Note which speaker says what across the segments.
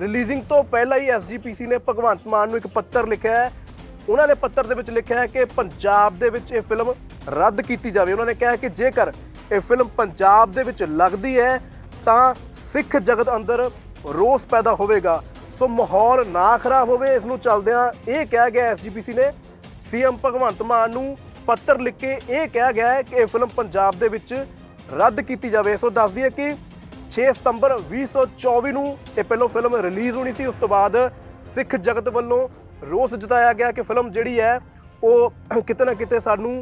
Speaker 1: Releasing ਤੋਂ ਪਹਿਲਾਂ ਹੀ SGPC ਨੇ ਭਗਵੰਤ ਮਾਨ ਨੂੰ ਇੱਕ ਪੱਤਰ ਲਿਖਿਆ ਹੈ। ਉਹਨਾਂ ਨੇ ਪੱਤਰ ਦੇ ਵਿੱਚ ਲਿਖਿਆ ਹੈ ਕਿ ਪੰਜਾਬ ਦੇ ਵਿੱਚ ਇਹ ਫਿਲਮ ਰੱਦ ਕੀਤੀ ਜਾਵੇ। ਉਹਨਾਂ ਨੇ ਕਿਹਾ ਕਿ ਜੇਕਰ ਇਹ ਫਿਲਮ ਪੰਜਾਬ ਦੇ ਵਿੱਚ ਲੱਗਦੀ ਹੈ, ਤਾਂ ਸਿੱਖ ਜਗਤ ਅੰਦਰ ਰੋਸ ਪੈਦਾ ਹੋਵੇਗਾ। ਸੋ ਮਾਹੌਲ ਨਾ ਖਰਾਬ ਹੋਵੇ, ਇਸ ਨੂੰ ਚੱਲਦਿਆਂ ਇਹ ਕਿਹਾ ਗਿਆ ਐਸਜੀਪੀਸੀ ਨੇ। ਸੀਐਮ ਭਗਵੰਤ ਮਾਨ ਨੂੰ ਪੱਤਰ ਲਿਖ ਕੇ ਇਹ ਕਿਹਾ ਗਿਆ ਹੈ ਕਿ ਇਹ ਫਿਲਮ ਪੰਜਾਬ ਦੇ ਵਿੱਚ ਰੱਦ ਕੀਤੀ ਜਾਵੇ। ਸੋ ਦੱਸਦੀ ਹੈ ਕਿ 6 ਸਤੰਬਰ 2024 ਨੂੰ ਇਹ ਪਹਿਲੋਂ ਫਿਲਮ ਰਿਲੀਜ਼ ਹੋਣੀ ਸੀ। ਉਸ ਤੋਂ ਬਾਅਦ ਸਿੱਖ ਜਗਤ ਵੱਲੋਂ ਰੋਸ ਜਤਾਇਆ ਗਿਆ ਕਿ ਫਿਲਮ ਜਿਹੜੀ ਹੈ, ਉਹ ਕਿਤੇ ਨਾ ਕਿਤੇ ਸਾਨੂੰ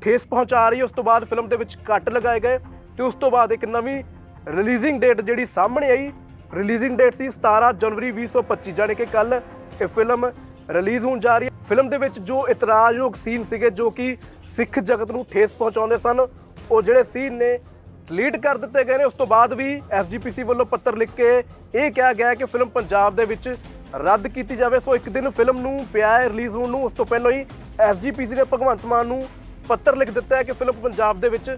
Speaker 1: ਠੇਸ ਪਹੁੰਚਾ ਰਹੀ ਹੈ। ਉਸ ਤੋਂ ਬਾਅਦ ਫਿਲਮ ਦੇ ਵਿੱਚ ਕੱਟ ਲਗਾਏ ਗਏ ਤੇ ਉਸ ਤੋਂ ਬਾਅਦ ਇੱਕ ਨਵੀਂ ਰਿਲੀਜ਼ਿੰਗ ਡੇਟ ਜਿਹੜੀ ਸਾਹਮਣੇ ਆਈ। ਰਿਲੀਜ਼ਿੰਗ ਡੇਟ ਸੀ 17 ਜਨਵਰੀ 2025 ਜਾਣੀ ਕਿ ਕੱਲ ਇਹ ਫਿਲਮ ਰਿਲੀਜ਼ ਹੋਣ ਜਾ ਰਹੀ ਹੈ। ਫਿਲਮ ਦੇ ਵਿੱਚ ਜੋ ਇਤਰਾਜ਼ਯੋਗ ਸੀਨ ਸੀਗੇ, ਜੋ ਕਿ ਸਿੱਖ ਜਗਤ ਨੂੰ ਠੇਸ ਪਹੁੰਚਾਉਂਦੇ ਸਨ, ਉਹ ਜਿਹੜੇ ਸੀਨ ਨੇ ਡਿਲੀਟ ਕਰ ਦਿੱਤੇ ਗਏ ਨੇ। ਉਸ ਤੋਂ ਬਾਅਦ ਵੀ ਐਸਜੀਪੀਸੀ ਵੱਲੋਂ ਪੱਤਰ ਲਿਖ ਕੇ ਇਹ ਕਿਹਾ ਗਿਆ ਕਿ ਫਿਲਮ ਪੰਜਾਬ ਦੇ ਵਿੱਚ ਰੱਦ ਕੀਤੀ ਜਾਵੇ। ਸੋ ਇੱਕ ਦਿਨ ਫਿਲਮ ਨੂੰ ਪਿਆ ਹੈ, ਰਿਲੀਜ਼ ਹੋਣ ਨੂੰ। ਉਸ ਤੋਂ ਪਹਿਲਾਂ ਹੀ ਐਸਜੀਪੀਸੀ ਨੇ ਭਗਵੰਤ ਮਾਨ ਨੂੰ ਪੱਤਰ ਲਿਖ ਦਿੱਤਾ ਹੈ ਕਿ ਫਿਲਮ ਪੰਜਾਬ ਦੇ ਵਿੱਚ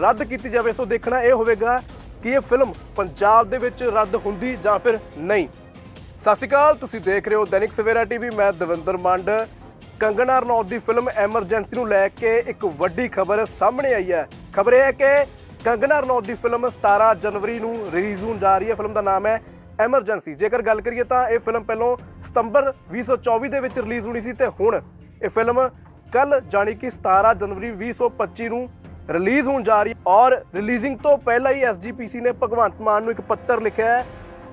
Speaker 1: ਰੱਦ ਕੀਤੀ ਜਾਵੇ। ਸੋ ਦੇਖਣਾ ਇਹ ਹੋਵੇਗਾ ਕਿ ਇਹ ਫਿਲਮ ਪੰਜਾਬ ਦੇ ਵਿੱਚ ਰੱਦ ਹੁੰਦੀ ਜਾਂ ਫਿਰ ਨਹੀਂ। ਸਤਿ ਸ਼੍ਰੀ ਅਕਾਲ, ਤੁਸੀਂ ਦੇਖ ਰਹੇ ਹੋ ਦੈਨਿਕ ਸਵੇਰਾ ਟੀਵੀ। ਮੈਂ ਦਵਿੰਦਰ ਮੰਡ। ਕੰਗਨਾ ਰਣੌਤ ਦੀ ਫਿਲਮ ਐਮਰਜੈਂਸੀ ਨੂੰ ਲੈ ਕੇ ਇੱਕ ਵੱਡੀ ਖਬਰ ਸਾਹਮਣੇ ਆਈ ਹੈ। ਖਬਰ ਇਹ ਹੈ ਕਿ ਕੰਗਨਾ ਰਣੌਤ ਦੀ ਫਿਲਮ 17 ਜਨਵਰੀ ਨੂੰ ਰਿਲੀਜ਼ ਹੋਣ ਜਾ ਰਹੀ ਹੈ। ਫਿਲਮ ਦਾ ਨਾਮ ਹੈ ਐਮਰਜੈਂਸੀ। ਜੇਕਰ ਗੱਲ ਕਰੀਏ ਤਾਂ ਇਹ ਫਿਲਮ ਪਹਿਲਾਂ ਸਤੰਬਰ 2024 ਦੇ ਵਿੱਚ ਰਿਲੀਜ਼ ਹੋਣੀ ਸੀ ਤੇ ਹੁਣ ਇਹ ਫਿਲਮ ਕੱਲ ਜਾਣੀ ਕਿ 17 ਜਨਵਰੀ 2025 ਨੂੰ ਰਿਲੀਜ਼ ਹੋਣ ਜਾ ਰਹੀ ਹੈ ਔਰ ਰਿਲੀਜ਼ਿੰਗ ਤੋਂ ਪਹਿਲਾਂ ਹੀ ਐਸਜੀਪੀਸੀ ਨੇ ਭਗਵੰਤ ਮਾਨ ਨੂੰ ਇੱਕ ਪੱਤਰ ਲਿਖਿਆ ਹੈ।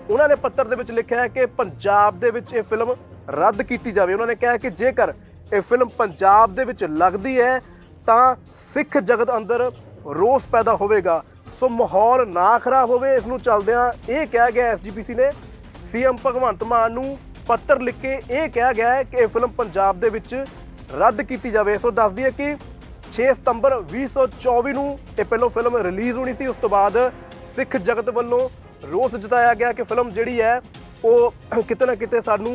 Speaker 1: ਉਹਨਾਂ ਨੇ ਪੱਤਰ ਦੇ ਵਿੱਚ ਲਿਖਿਆ ਹੈ ਕਿ ਪੰਜਾਬ ਦੇ ਵਿੱਚ ਇਹ ਫਿਲਮ ਰੱਦ ਕੀਤੀ ਜਾਵੇ। ਉਹਨਾਂ ਨੇ ਕਿਹਾ ਕਿ ਜੇਕਰ ਇਹ ਫਿਲਮ ਪੰਜਾਬ ਦੇ ਵਿੱਚ ਲੱਗਦੀ ਹੈ ਤਾਂ ਸਿੱਖ ਜਗਤ ਅੰਦਰ ਰੋਸ ਪੈਦਾ ਹੋਵੇਗਾ। ਸੋ ਮਾਹੌਲ ਨਾ ਖਰਾਬ ਹੋਵੇ, ਇਸ ਨੂੰ ਚੱਲਦਿਆਂ ਇਹ ਕਿਹਾ ਗਿਆ ਐਸਜੀਪੀਸੀ ਨੇ। ਸੀਐਮ ਭਗਵੰਤ ਮਾਨ ਨੂੰ ਪੱਤਰ ਲਿਖ ਕੇ ਇਹ ਕਿਹਾ ਗਿਆ ਹੈ ਕਿ ਇਹ ਫਿਲਮ ਪੰਜਾਬ ਦੇ ਵਿੱਚ ਰੱਦ ਕੀਤੀ ਜਾਵੇ। ਸੋ ਦੱਸਦੀ ਹੈ ਕਿ 6 ਸਤੰਬਰ 2024 ਨੂੰ ਇਹ ਪਹਿਲੋਂ ਫਿਲਮ ਰਿਲੀਜ਼ ਹੋਣੀ ਸੀ। ਉਸ ਤੋਂ ਬਾਅਦ ਸਿੱਖ ਜਗਤ ਵੱਲੋਂ ਰੋਸ ਜਤਾਇਆ ਗਿਆ ਕਿ ਫਿਲਮ ਜਿਹੜੀ ਹੈ, ਉਹ ਕਿਤੇ ਨਾ ਕਿਤੇ ਸਾਨੂੰ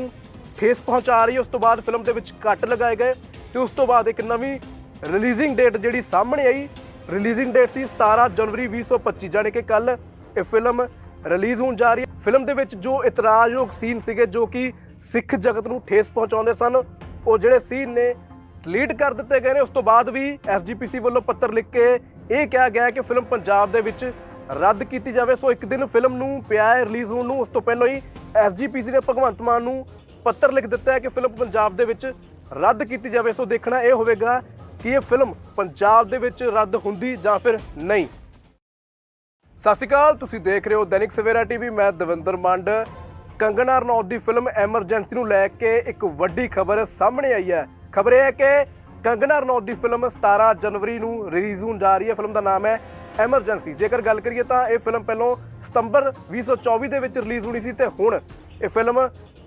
Speaker 1: ਠੇਸ ਪਹੁੰਚਾ ਰਹੀ ਹੈ। ਉਸ ਤੋਂ ਬਾਅਦ ਫਿਲਮ ਦੇ ਵਿੱਚ ਕੱਟ ਲਗਾਏ ਗਏ ਤੇ ਉਸ ਤੋਂ ਬਾਅਦ ਇੱਕ ਨਵੀਂ ਰਿਲੀਜ਼ਿੰਗ ਡੇਟ ਜਿਹੜੀ ਸਾਹਮਣੇ ਆਈ ਰਿਲੀਜ਼ਿੰਗ ਡੇਟ ਸੀ 17 ਜਨਵਰੀ 2025 ਜਾਣੀ ਕਿ ਕੱਲ ਇਹ ਫਿਲਮ ਰਿਲੀਜ਼ ਹੋਣ ਜਾ ਰਹੀ ਹੈ। ਫਿਲਮ ਦੇ ਵਿੱਚ ਜੋ ਇਤਰਾਜ਼ਯੋਗ ਸੀਨ ਸੀਗੇ, ਜੋ ਕਿ ਸਿੱਖ ਜਗਤ ਨੂੰ ਠੇਸ ਪਹੁੰਚਾਉਂਦੇ ਸਨ, ਉਹ ਜਿਹੜੇ ਸੀਨ ਨੇ ਡਿਲੀਟ ਕਰ ਦਿੱਤੇ ਗਏ ਨੇ। ਉਸ ਤੋਂ ਬਾਅਦ ਵੀ ਐਸਜੀਪੀਸੀ ਵੱਲੋਂ ਪੱਤਰ ਲਿਖ ਕੇ ਇਹ ਕਿਹਾ ਗਿਆ ਕਿ ਫਿਲਮ ਪੰਜਾਬ ਦੇ ਵਿੱਚ ਰੱਦ ਕੀਤੀ ਜਾਵੇ। ਸੋ ਇੱਕ ਦਿਨ ਫਿਲਮ ਨੂੰ ਪਿਆ ਹੈ, ਰਿਲੀਜ਼ ਹੋਣ ਨੂੰ। ਉਸ ਤੋਂ ਪਹਿਲਾਂ ਹੀ ਐਸਜੀਪੀਸੀ ਨੇ ਭਗਵੰਤ ਮਾਨ ਨੂੰ ਪੱਤਰ ਲਿਖ ਦਿੱਤਾ ਹੈ ਕਿ ਫਿਲਮ ਪੰਜਾਬ ਦੇ ਵਿੱਚ ਰੱਦ ਕੀਤੀ ਜਾਵੇ। ਸੋ ਦੇਖਣਾ ਇਹ ਹੋਵੇਗਾ ਕਿ ਇਹ ਫਿਲਮ ਪੰਜਾਬ ਦੇ ਵਿੱਚ ਰੱਦ ਹੁੰਦੀ ਜਾਂ ਫਿਰ ਨਹੀਂ? ਸਤਿ ਸ਼੍ਰੀ ਅਕਾਲ, ਤੁਸੀਂ ਦੇਖ ਰਹੇ ਹੋ ਦੈਨਿਕ ਸਵੇਰਾ ਟੀਵੀ, ਮੈਂ ਦਵਿੰਦਰ ਮੰਡ। ਕੰਗਨਾ ਰਣੌਤ ਦੀ ਫਿਲਮ ਐਮਰਜੈਂਸੀ ਨੂੰ ਲੈ ਕੇ ਇੱਕ ਵੱਡੀ ਖਬਰ ਸਾਹਮਣੇ ਆਈ ਹੈ। ਖਬਰ ਇਹ ਹੈ ਕਿ ਕੰਗਨਾ ਰਣੌਤ ਦੀ ਫਿਲਮ 17 ਜਨਵਰੀ ਨੂੰ ਰਿਲੀਜ਼ ਹੋਣ ਜਾ ਰਹੀ ਹੈ। ਫਿਲਮ ਦਾ ਨਾਮ ਹੈ ਐਮਰਜੈਂਸੀ ਜੇਕਰ ਗੱਲ ਕਰੀਏ ਤਾਂ ਇਹ ਫਿਲਮ ਪਹਿਲਾਂ ਸਤੰਬਰ 2024 ਦੇ ਵਿੱਚ ਰਿਲੀਜ਼ ਹੋਣੀ ਸੀ ਤੇ ਹੁਣ ਇਹ ਫਿਲਮ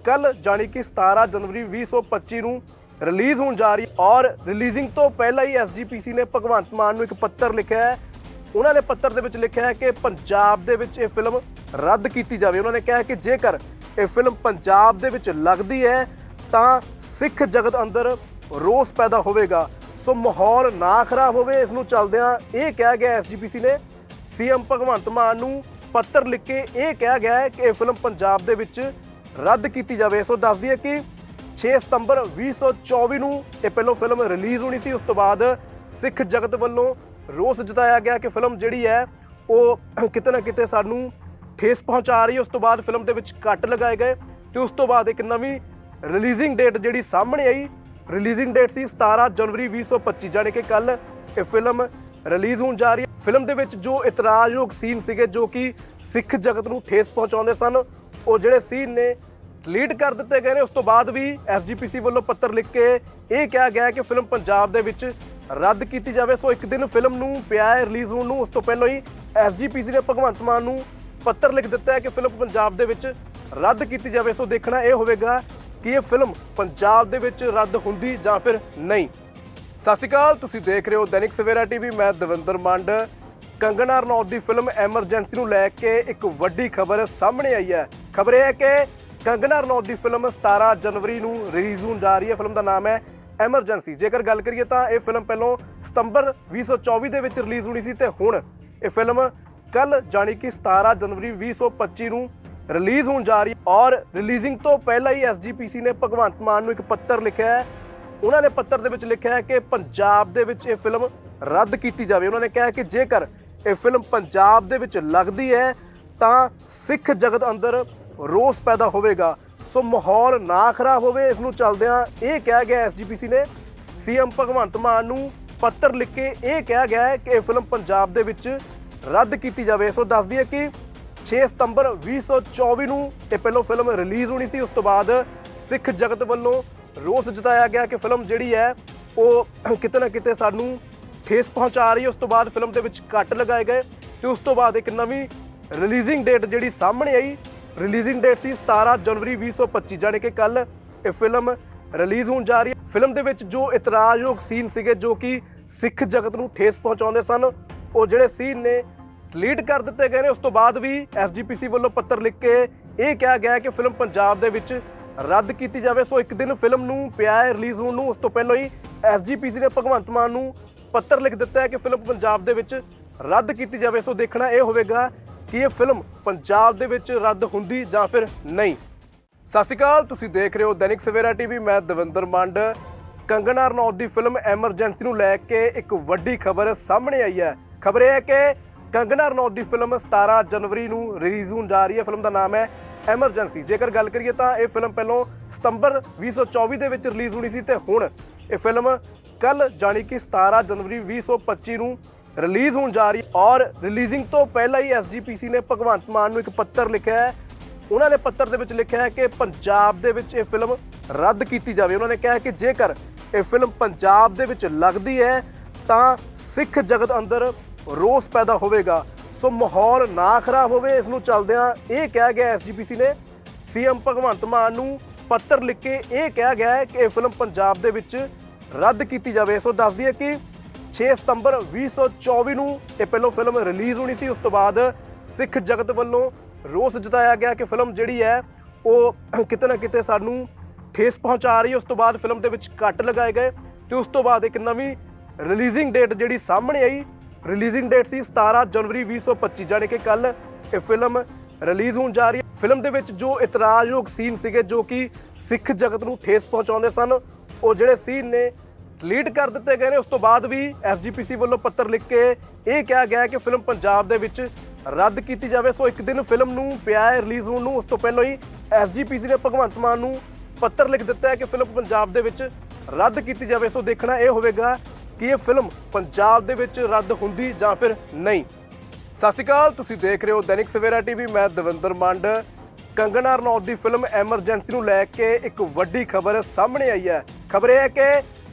Speaker 1: ਕੱਲ ਜਾਣੀ ਕਿ 17 ਜਨਵਰੀ 2025 ਨੂੰ ਰਿਲੀਜ਼ ਹੋਣ ਜਾ ਰਹੀ ਔਰ ਰਿਲੀਜ਼ਿੰਗ ਤੋਂ ਪਹਿਲਾਂ ਹੀ ਐਸਜੀਪੀਸੀ ਨੇ ਭਗਵੰਤ ਮਾਨ ਨੂੰ ਇੱਕ ਪੱਤਰ ਲਿਖਿਆ ਹੈ। ਉਹਨਾਂ ਨੇ ਪੱਤਰ ਦੇ ਵਿੱਚ ਲਿਖਿਆ ਹੈ ਕਿ ਪੰਜਾਬ ਦੇ ਵਿੱਚ ਇਹ ਫਿਲਮ ਰੱਦ ਕੀਤੀ ਜਾਵੇ। ਉਹਨਾਂ ਨੇ ਕਿਹਾ ਕਿ ਜੇਕਰ ਇਹ ਫਿਲਮ ਪੰਜਾਬ ਦੇ ਵਿੱਚ ਲੱਗਦੀ ਹੈ, ਤਾਂ ਸਿੱਖ ਜਗਤ ਅੰਦਰ ਰੋਸ ਪੈਦਾ ਹੋਵੇਗਾ। ਸੋ ਮਾਹੌਲ ਨਾ ਖਰਾਬ ਹੋਵੇ, ਇਸ ਨੂੰ ਚੱਲਦਿਆਂ ਇਹ ਕਿਹਾ ਗਿਆ ਐਸਜੀਪੀਸੀ ਨੇ। ਸੀਐਮ ਭਗਵੰਤ ਮਾਨ ਨੂੰ ਪੱਤਰ ਲਿਖ ਕੇ ਇਹ ਕਿਹਾ ਗਿਆ ਹੈ ਕਿ ਇਹ ਫਿਲਮ ਪੰਜਾਬ ਦੇ ਵਿੱਚ ਰੱਦ ਕੀਤੀ ਜਾਵੇ। ਸੋ ਦੱਸ ਦਈਏ ਕਿ 6 ਸਤੰਬਰ 2024 ਨੂੰ ਇਹ ਪਹਿਲੋਂ ਫਿਲਮ ਰਿਲੀਜ਼ ਹੋਣੀ ਸੀ, ਉਸ ਤੋਂ ਬਾਅਦ ਸਿੱਖ ਜਗਤ ਵੱਲੋਂ ਰੋਸ ਜਤਾਇਆ ਗਿਆ ਕਿ ਫਿਲਮ ਜਿਹੜੀ ਹੈ, ਉਹ ਕਿਤੇ ਨਾ ਕਿਤੇ ਸਾਨੂੰ ਠੇਸ ਪਹੁੰਚਾ ਰਹੀ ਹੈ। ਉਸ ਤੋਂ ਬਾਅਦ ਫਿਲਮ ਦੇ ਵਿੱਚ ਕੱਟ ਲਗਾਏ ਗਏ ਤੇ ਉਸ ਤੋਂ ਬਾਅਦ ਇੱਕ ਨਵੀਂ ਰਿਲੀਜ਼ਿੰਗ ਡੇਟ ਜਿਹੜੀ ਸਾਹਮਣੇ ਆਈ। ਰਿਲੀਜ਼ਿੰਗ ਡੇਟ ਸੀ 17 ਜਨਵਰੀ 2025 ਜਾਣੀ ਕਿ ਕੱਲ ਇਹ ਫਿਲਮ ਰਿਲੀਜ਼ ਹੋਣ ਜਾ ਰਹੀ ਹੈ। ਫਿਲਮ ਦੇ ਵਿੱਚ ਜੋ ਇਤਰਾਜ਼ਯੋਗ ਸੀਨ ਸੀਗੇ, ਜੋ ਕਿ ਸਿੱਖ ਜਗਤ ਨੂੰ ਠੇਸ ਪਹੁੰਚਾਉਂਦੇ ਸਨ, ਉਹ ਜਿਹੜੇ ਸੀਨ ਨੇ ਡਿਲੀਟ ਕਰ ਦਿੱਤੇ ਗਏ ਨੇ। ਉਸ ਤੋਂ ਬਾਅਦ ਵੀ ਐਸਜੀਪੀਸੀ ਵੱਲੋਂ ਪੱਤਰ ਲਿਖ ਕੇ ਇਹ ਕਿਹਾ ਗਿਆ ਕਿ ਫਿਲਮ ਪੰਜਾਬ ਦੇ ਵਿੱਚ ਰੱਦ ਕੀਤੀ ਜਾਵੇ। ਸੋ ਇੱਕ ਦਿਨ ਫਿਲਮ ਨੂੰ ਪਿਆ ਹੈ, ਰਿਲੀਜ਼ ਹੋਣ ਨੂੰ। ਉਸ ਤੋਂ ਪਹਿਲਾਂ ਹੀ ਐਸਜੀਪੀਸੀ ਨੇ ਭਗਵੰਤ ਮਾਨ ਨੂੰ ਪੱਤਰ ਲਿਖ ਦਿੱਤਾ ਹੈ ਕਿ ਫਿਲਮ ਪੰਜਾਬ ਦੇ ਵਿੱਚ ਰੱਦ ਕੀਤੀ ਜਾਵੇ। ਸੋ ਦੇਖਣਾ ਇਹ ਹੋਵੇਗਾ ਕਿ ਇਹ ਫਿਲਮ ਪੰਜਾਬ ਦੇ ਵਿੱਚ ਰੱਦ ਹੁੰਦੀ ਜਾਂ ਫਿਰ ਨਹੀਂ। ਸਤਿ ਸ਼੍ਰੀ ਅਕਾਲ, ਤੁਸੀਂ ਦੇਖ ਰਹੇ ਹੋ ਦੈਨਿਕ ਸਵੇਰਾ ਟੀਵੀ। ਮੈਂ ਦਵਿੰਦਰ ਮੰਡ। ਕੰਗਣਾ ਰਣੌਤ ਦੀ ਫਿਲਮ ਐਮਰਜੈਂਸੀ ਨੂੰ ਲੈ ਕੇ ਇੱਕ ਵੱਡੀ ਖਬਰ ਸਾਹਮਣੇ ਆਈ ਹੈ। ਖਬਰ ਇਹ ਹੈ ਕਿ ਕੰਗਨਾ ਰਣੌਤ ਦੀ ਫਿਲਮ 17 ਜਨਵਰੀ ਨੂੰ ਰਿਲੀਜ਼ ਹੋਣ ਜਾ ਰਹੀ ਹੈ। ਫਿਲਮ ਦਾ ਨਾਮ ਹੈ ਐਮਰਜੈਂਸੀ। ਜੇਕਰ ਗੱਲ ਕਰੀਏ ਤਾਂ ਇਹ ਫਿਲਮ ਪਹਿਲਾਂ ਸਤੰਬਰ 2024 ਦੇ ਵਿੱਚ ਰਿਲੀਜ਼ ਹੋਣੀ ਸੀ ਤੇ ਹੁਣ ਇਹ ਫਿਲਮ ਕੱਲ ਜਾਣੀ ਕਿ 17 ਜਨਵਰੀ 2025 ਨੂੰ ਰਿਲੀਜ਼ ਹੋਣ ਜਾ ਰਹੀ ਹੈ ਔਰ ਰਿਲੀਜ਼ਿੰਗ ਤੋਂ ਪਹਿਲਾਂ ਹੀ ਐਸਜੀਪੀਸੀ ਨੇ ਭਗਵੰਤ ਮਾਨ ਨੂੰ ਇੱਕ ਪੱਤਰ ਲਿਖਿਆ ਹੈ। ਉਹਨਾਂ ਨੇ ਪੱਤਰ ਦੇ ਵਿੱਚ ਲਿਖਿਆ ਹੈ ਕਿ ਪੰਜਾਬ ਦੇ ਵਿੱਚ ਇਹ ਫਿਲਮ ਰੱਦ ਕੀਤੀ ਜਾਵੇ। ਉਹਨਾਂ ਨੇ ਕਿਹਾ ਕਿ ਜੇਕਰ ਇਹ ਫਿਲਮ ਪੰਜਾਬ ਦੇ ਵਿੱਚ ਲੱਗਦੀ ਹੈ ਤਾਂ ਸਿੱਖ ਜਗਤ ਅੰਦਰ ਰੋਸ ਪੈਦਾ ਹੋਵੇਗਾ। ਸੋ ਮਾਹੌਲ ਨਾ ਖਰਾਬ ਹੋਵੇ, ਇਸ ਨੂੰ ਚੱਲਦਿਆਂ ਇਹ ਕਿਹਾ ਗਿਆ ਐਸਜੀਪੀਸੀ ਨੇ। ਸੀਐਮ ਭਗਵੰਤ ਮਾਨ ਨੂੰ ਪੱਤਰ ਲਿਖ ਕੇ ਇਹ ਕਿਹਾ ਗਿਆ ਹੈ ਕਿ ਇਹ ਫਿਲਮ ਪੰਜਾਬ ਦੇ ਵਿੱਚ ਰੱਦ ਕੀਤੀ ਜਾਵੇ। ਸੋ ਦੱਸਦੀ ਹੈ ਕਿ 6 ਸਤੰਬਰ 2024 ਨੂੰ ਇਹ ਪਹਿਲੋਂ ਫਿਲਮ ਰਿਲੀਜ਼ ਹੋਣੀ ਸੀ। ਉਸ ਤੋਂ ਬਾਅਦ ਸਿੱਖ ਜਗਤ ਵੱਲੋਂ ਰੋਸ ਜਤਾਇਆ ਗਿਆ ਕਿ ਫਿਲਮ ਜਿਹੜੀ ਹੈ, ਉਹ ਕਿਤੇ ਨਾ ਕਿਤੇ ਸਾਨੂੰ ਠੇਸ ਪਹੁੰਚਾ ਰਹੀ ਹੈ। ਉਸ ਤੋਂ ਬਾਅਦ ਫਿਲਮ ਦੇ ਵਿੱਚ ਕੱਟ ਲਗਾਏ ਗਏ ਤੇ ਉਸ ਤੋਂ ਬਾਅਦ ਇੱਕ ਨਵੀਂ ਰਿਲੀਜ਼ਿੰਗ ਡੇਟ ਜਿਹੜੀ ਸਾਹਮਣੇ ਆਈ। ਰਿਲੀਜ਼ਿੰਗ ਡੇਟ ਸੀ 17 ਜਨਵਰੀ 2025 ਜਾਣੀ ਕਿ ਕੱਲ ਇਹ ਫਿਲਮ ਰਿਲੀਜ਼ ਹੋਣ ਜਾ ਰਹੀ ਹੈ। ਫਿਲਮ ਦੇ ਵਿੱਚ ਜੋ ਇਤਰਾਜ਼ਯੋਗ ਸੀਨ ਸੀਗੇ, ਜੋ ਕਿ ਸਿੱਖ ਜਗਤ ਨੂੰ ਠੇਸ ਪਹੁੰਚਾਉਂਦੇ ਸਨ, ਉਹ ਜਿਹੜੇ ਸੀਨ ਨੇ ਡਿਲੀਟ ਕਰ ਦਿੱਤੇ ਗਏ ਨੇ। ਉਸ ਤੋਂ ਬਾਅਦ ਵੀ ਐਸਜੀਪੀਸੀ ਵੱਲੋਂ ਪੱਤਰ ਲਿਖ ਕੇ ਇਹ ਕਿਹਾ ਗਿਆ ਕਿ ਫਿਲਮ ਪੰਜਾਬ ਦੇ ਵਿੱਚ ਰੱਦ ਕੀਤੀ ਜਾਵੇ। ਸੋ ਇੱਕ ਦਿਨ ਫਿਲਮ ਨੂੰ ਪਿਆ ਹੈ, ਰਿਲੀਜ਼ ਹੋਣ ਨੂੰ। ਉਸ ਤੋਂ ਪਹਿਲਾਂ ਹੀ ਐਸਜੀਪੀਸੀ ਨੇ ਭਗਵੰਤ ਮਾਨ ਨੂੰ ਪੱਤਰ ਲਿਖ ਦਿੱਤਾ ਹੈ ਕਿ ਫਿਲਮ ਪੰਜਾਬ ਦੇ ਵਿੱਚ ਰੱਦ ਕੀਤੀ ਜਾਵੇ। ਸੋ ਦੇਖਣਾ ਇਹ ਹੋਵੇਗਾ ਕਿ ਇਹ ਫਿਲਮ ਪੰਜਾਬ ਦੇ ਵਿੱਚ ਰੱਦ ਹੁੰਦੀ ਜਾਂ ਫਿਰ ਨਹੀਂ? ਸਤਿ ਸ਼੍ਰੀ ਅਕਾਲ, ਤੁਸੀਂ ਦੇਖ ਰਹੇ ਹੋ ਦੈਨਿਕ ਸਵੇਰਾ ਟੀਵੀ, ਮੈਂ ਦਵਿੰਦਰ ਮੰਡ। ਕੰਗਨਾ ਰਣੌਤ ਦੀ ਫਿਲਮ ਐਮਰਜੈਂਸੀ ਨੂੰ ਲੈ ਕੇ ਇੱਕ ਵੱਡੀ ਖਬਰ ਸਾਹਮਣੇ ਆਈ ਹੈ। ਖਬਰ ਇਹ ਹੈ ਕਿ ਕੰਗਣਾ ਰਣੌਤ ਦੀ ਫਿਲਮ 17 ਜਨਵਰੀ ਨੂੰ ਰਿਲੀਜ਼ ਹੋਣ ਜਾ ਰਹੀ ਹੈ। ਫਿਲਮ ਦਾ ਨਾਮ ਹੈ ਐਮਰਜੈਂਸੀ ਜੇਕਰ ਗੱਲ ਕਰੀਏ ਤਾਂ ਇਹ ਫਿਲਮ ਪਹਿਲਾਂ ਸਤੰਬਰ 2024 ਦੇ ਵਿੱਚ ਰਿਲੀਜ਼ ਹੋਣੀ ਸੀ ਤੇ ਹੁਣ ਇਹ ਫਿਲਮ ਕੱਲ ਜਾਣੀ ਕਿ 17 ਜਨਵਰੀ 2025 ਨੂੰ ਰਿਲੀਜ਼ ਹੋਣ ਜਾ ਰਹੀ ਹੈ ਔਰ ਰਿਲੀਜ਼ਿੰਗ ਤੋਂ ਪਹਿਲਾਂ ਹੀ ਐਸਜੀਪੀਸੀ ਨੇ ਭਗਵੰਤ ਮਾਨ ਨੂੰ ਇੱਕ ਪੱਤਰ ਲਿਖਿਆ ਹੈ। ਉਹਨਾਂ ਨੇ ਪੱਤਰ ਦੇ ਵਿੱਚ ਲਿਖਿਆ ਹੈ ਕਿ ਪੰਜਾਬ ਦੇ ਵਿੱਚ ਇਹ ਫਿਲਮ ਰੱਦ ਕੀਤੀ ਜਾਵੇ। ਉਹਨਾਂ ਨੇ ਕਿਹਾ ਕਿ ਜੇਕਰ ਇਹ ਫਿਲਮ ਪੰਜਾਬ ਦੇ ਵਿੱਚ ਲੱਗਦੀ ਹੈ, ਤਾਂ ਸਿੱਖ ਜਗਤ ਅੰਦਰ ਰੋਸ ਪੈਦਾ ਹੋਵੇਗਾ। ਸੋ ਮਾਹੌਲ ਨਾ ਖਰਾਬ ਹੋਵੇ, ਇਸ ਨੂੰ ਚੱਲਦਿਆਂ ਇਹ ਕਿਹਾ ਗਿਆ ਐਸਜੀਪੀਸੀ ਨੇ। ਸੀਐਮ ਭਗਵੰਤ ਮਾਨ ਨੂੰ ਪੱਤਰ ਲਿਖ ਕੇ ਇਹ ਕਿਹਾ ਗਿਆ ਹੈ ਕਿ ਇਹ ਫਿਲਮ ਪੰਜਾਬ ਦੇ ਵਿੱਚ ਰੱਦ ਕੀਤੀ ਜਾਵੇ। ਸੋ ਦੱਸਦੀ ਹੈ ਕਿ 6 ਸਤੰਬਰ 2024 ਨੂੰ ਇਹ ਪਹਿਲੋਂ ਫਿਲਮ ਰਿਲੀਜ਼ ਹੋਣੀ ਸੀ। ਉਸ ਤੋਂ ਬਾਅਦ ਸਿੱਖ ਜਗਤ ਵੱਲੋਂ ਰੋਸ ਜਤਾਇਆ ਗਿਆ ਕਿ ਫਿਲਮ ਜਿਹੜੀ ਹੈ, ਉਹ ਕਿਤੇ ਨਾ ਕਿਤੇ ਸਾਨੂੰ ਠੇਸ ਪਹੁੰਚਾ ਰਹੀ ਹੈ। ਉਸ ਤੋਂ ਬਾਅਦ ਫਿਲਮ ਦੇ ਵਿੱਚ ਕੱਟ ਲਗਾਏ ਗਏ ਤੇ ਉਸ ਤੋਂ ਬਾਅਦ ਇੱਕ ਨਵੀਂ ਰਿਲੀਜ਼ਿੰਗ ਡੇਟ ਜਿਹੜੀ ਸਾਹਮਣੇ ਆਈ। ਰਿਲੀਜ਼ਿੰਗ ਡੇਟ ਸੀ 17 ਜਨਵਰੀ 2025 ਜਾਣੀ ਕਿ ਕੱਲ ਇਹ ਫਿਲਮ ਰਿਲੀਜ਼ ਹੋਣ ਜਾ ਰਹੀ ਹੈ। ਫਿਲਮ ਦੇ ਵਿੱਚ ਜੋ ਇਤਰਾਜ਼ਯੋਗ ਸੀਨ ਸੀਗੇ, ਜੋ ਕਿ ਸਿੱਖ ਜਗਤ ਨੂੰ ਠੇਸ ਪਹੁੰਚਾਉਂਦੇ ਸਨ, ਉਹ ਜਿਹੜੇ ਸੀਨ ਨੇ ਡਿਲੀਟ ਕਰ ਦਿੱਤੇ ਗਏ ਨੇ। ਉਸ ਤੋਂ ਬਾਅਦ ਵੀ ਐਸਜੀਪੀਸੀ ਵੱਲੋਂ ਪੱਤਰ ਲਿਖ ਕੇ ਇਹ ਕਿਹਾ ਗਿਆ ਕਿ ਫਿਲਮ ਪੰਜਾਬ ਦੇ ਵਿੱਚ ਰੱਦ ਕੀਤੀ ਜਾਵੇ। ਸੋ ਇੱਕ ਦਿਨ ਫਿਲਮ ਨੂੰ ਪਿਆ ਹੈ ਰਿਲੀਜ਼ ਹੋਣ ਨੂੰ। ਉਸ ਤੋਂ ਪਹਿਲਾਂ ਹੀ ਐਸਜੀਪੀਸੀ ਨੇ ਭਗਵੰਤ ਮਾਨ ਨੂੰ ਪੱਤਰ ਲਿਖ ਦਿੱਤਾ ਹੈ ਕਿ ਫਿਲਮ ਪੰਜਾਬ ਦੇ ਵਿੱਚ ਰੱਦ ਕੀਤੀ ਜਾਵੇ। ਸੋ ਦੇਖਣਾ ਇਹ ਹੋਵੇਗਾ ਕਿ ਇਹ ਫਿਲਮ ਪੰਜਾਬ ਦੇ ਵਿੱਚ ਰੱਦ ਹੁੰਦੀ ਜਾਂ ਫਿਰ ਨਹੀਂ। ਸਤਿ ਸ਼੍ਰੀ ਅਕਾਲ, ਤੁਸੀਂ ਦੇਖ ਰਹੇ ਹੋ ਦੈਨਿਕ ਸਵੇਰਾ ਟੀਵੀ। ਮੈਂ ਦਵਿੰਦਰ ਮੰਡ। ਕੰਗਨਾ ਰਣੌਤ ਦੀ ਫਿਲਮ ਐਮਰਜੈਂਸੀ ਨੂੰ ਲੈ ਕੇ ਇੱਕ ਵੱਡੀ ਖਬਰ ਸਾਹਮਣੇ ਆਈ ਹੈ। ਖਬਰ ਇਹ ਹੈ ਕਿ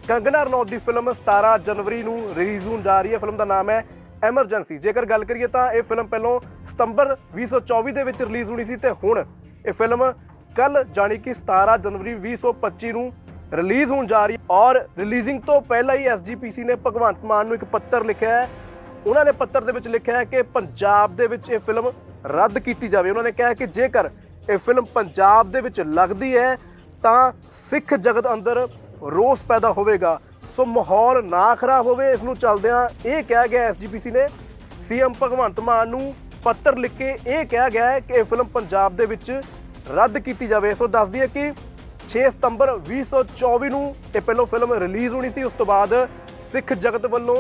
Speaker 1: ਕੰਗਨਾ ਰਣੌਤ ਦੀ ਫਿਲਮ 17 ਜਨਵਰੀ ਨੂੰ ਰਿਲੀਜ਼ ਹੋਣ ਜਾ ਰਹੀ ਹੈ। ਫਿਲਮ ਦਾ ਨਾਮ ਹੈ ਐਮਰਜੈਂਸੀ ਜੇਕਰ ਗੱਲ ਕਰੀਏ ਤਾਂ ਇਹ ਫਿਲਮ ਪਹਿਲਾਂ ਸਤੰਬਰ 2024 ਦੇ ਵਿੱਚ ਰਿਲੀਜ਼ ਹੋਣੀ ਸੀ ਤੇ ਹੁਣ ਇਹ ਫਿਲਮ ਕੱਲ ਜਾਣੀ ਕਿ 17 ਜਨਵਰੀ 2025 ਨੂੰ ਰਿਲੀਜ਼ ਹੋਣ ਜਾ ਰਹੀ ਹੈ ਔਰ ਰਿਲੀਜ਼ਿੰਗ ਤੋਂ ਪਹਿਲਾਂ ਹੀ ਐਸਜੀਪੀਸੀ ਨੇ ਭਗਵੰਤ ਮਾਨ ਨੂੰ ਇੱਕ ਪੱਤਰ ਲਿਖਿਆ ਹੈ। ਉਹਨਾਂ ਨੇ ਪੱਤਰ ਦੇ ਵਿੱਚ ਲਿਖਿਆ ਹੈ ਕਿ ਪੰਜਾਬ ਦੇ ਵਿੱਚ ਇਹ ਫਿਲਮ ਰੱਦ ਕੀਤੀ ਜਾਵੇ। ਉਹਨਾਂ ਨੇ ਕਿਹਾ ਕਿ ਜੇਕਰ ਇਹ ਫਿਲਮ ਪੰਜਾਬ ਦੇ ਵਿੱਚ ਲੱਗਦੀ ਹੈ ਤਾਂ ਸਿੱਖ ਜਗਤ ਅੰਦਰ ਰੋਸ ਪੈਦਾ ਹੋਵੇਗਾ। ਸੋ ਮਾਹੌਲ ਨਾ ਖਰਾਬ ਹੋਵੇ, ਇਸ ਨੂੰ ਚੱਲਦਿਆਂ ਇਹ ਕਿਹਾ ਗਿਆ ਐਸਜੀਪੀਸੀ ਨੇ। ਸੀਐਮ ਭਗਵੰਤ ਮਾਨ ਨੂੰ ਪੱਤਰ ਲਿਖ ਕੇ ਇਹ ਕਿਹਾ ਗਿਆ ਹੈ ਕਿ ਇਹ ਫਿਲਮ ਪੰਜਾਬ ਦੇ ਵਿੱਚ ਰੱਦ ਕੀਤੀ ਜਾਵੇ। ਸੋ ਦੱਸਦੀ ਹੈ ਕਿ 6 ਸਤੰਬਰ 2024 ਨੂੰ ਇਹ ਪਹਿਲੋਂ ਫਿਲਮ ਰਿਲੀਜ਼ ਹੋਣੀ ਸੀ। ਉਸ ਤੋਂ ਬਾਅਦ ਸਿੱਖ ਜਗਤ ਵੱਲੋਂ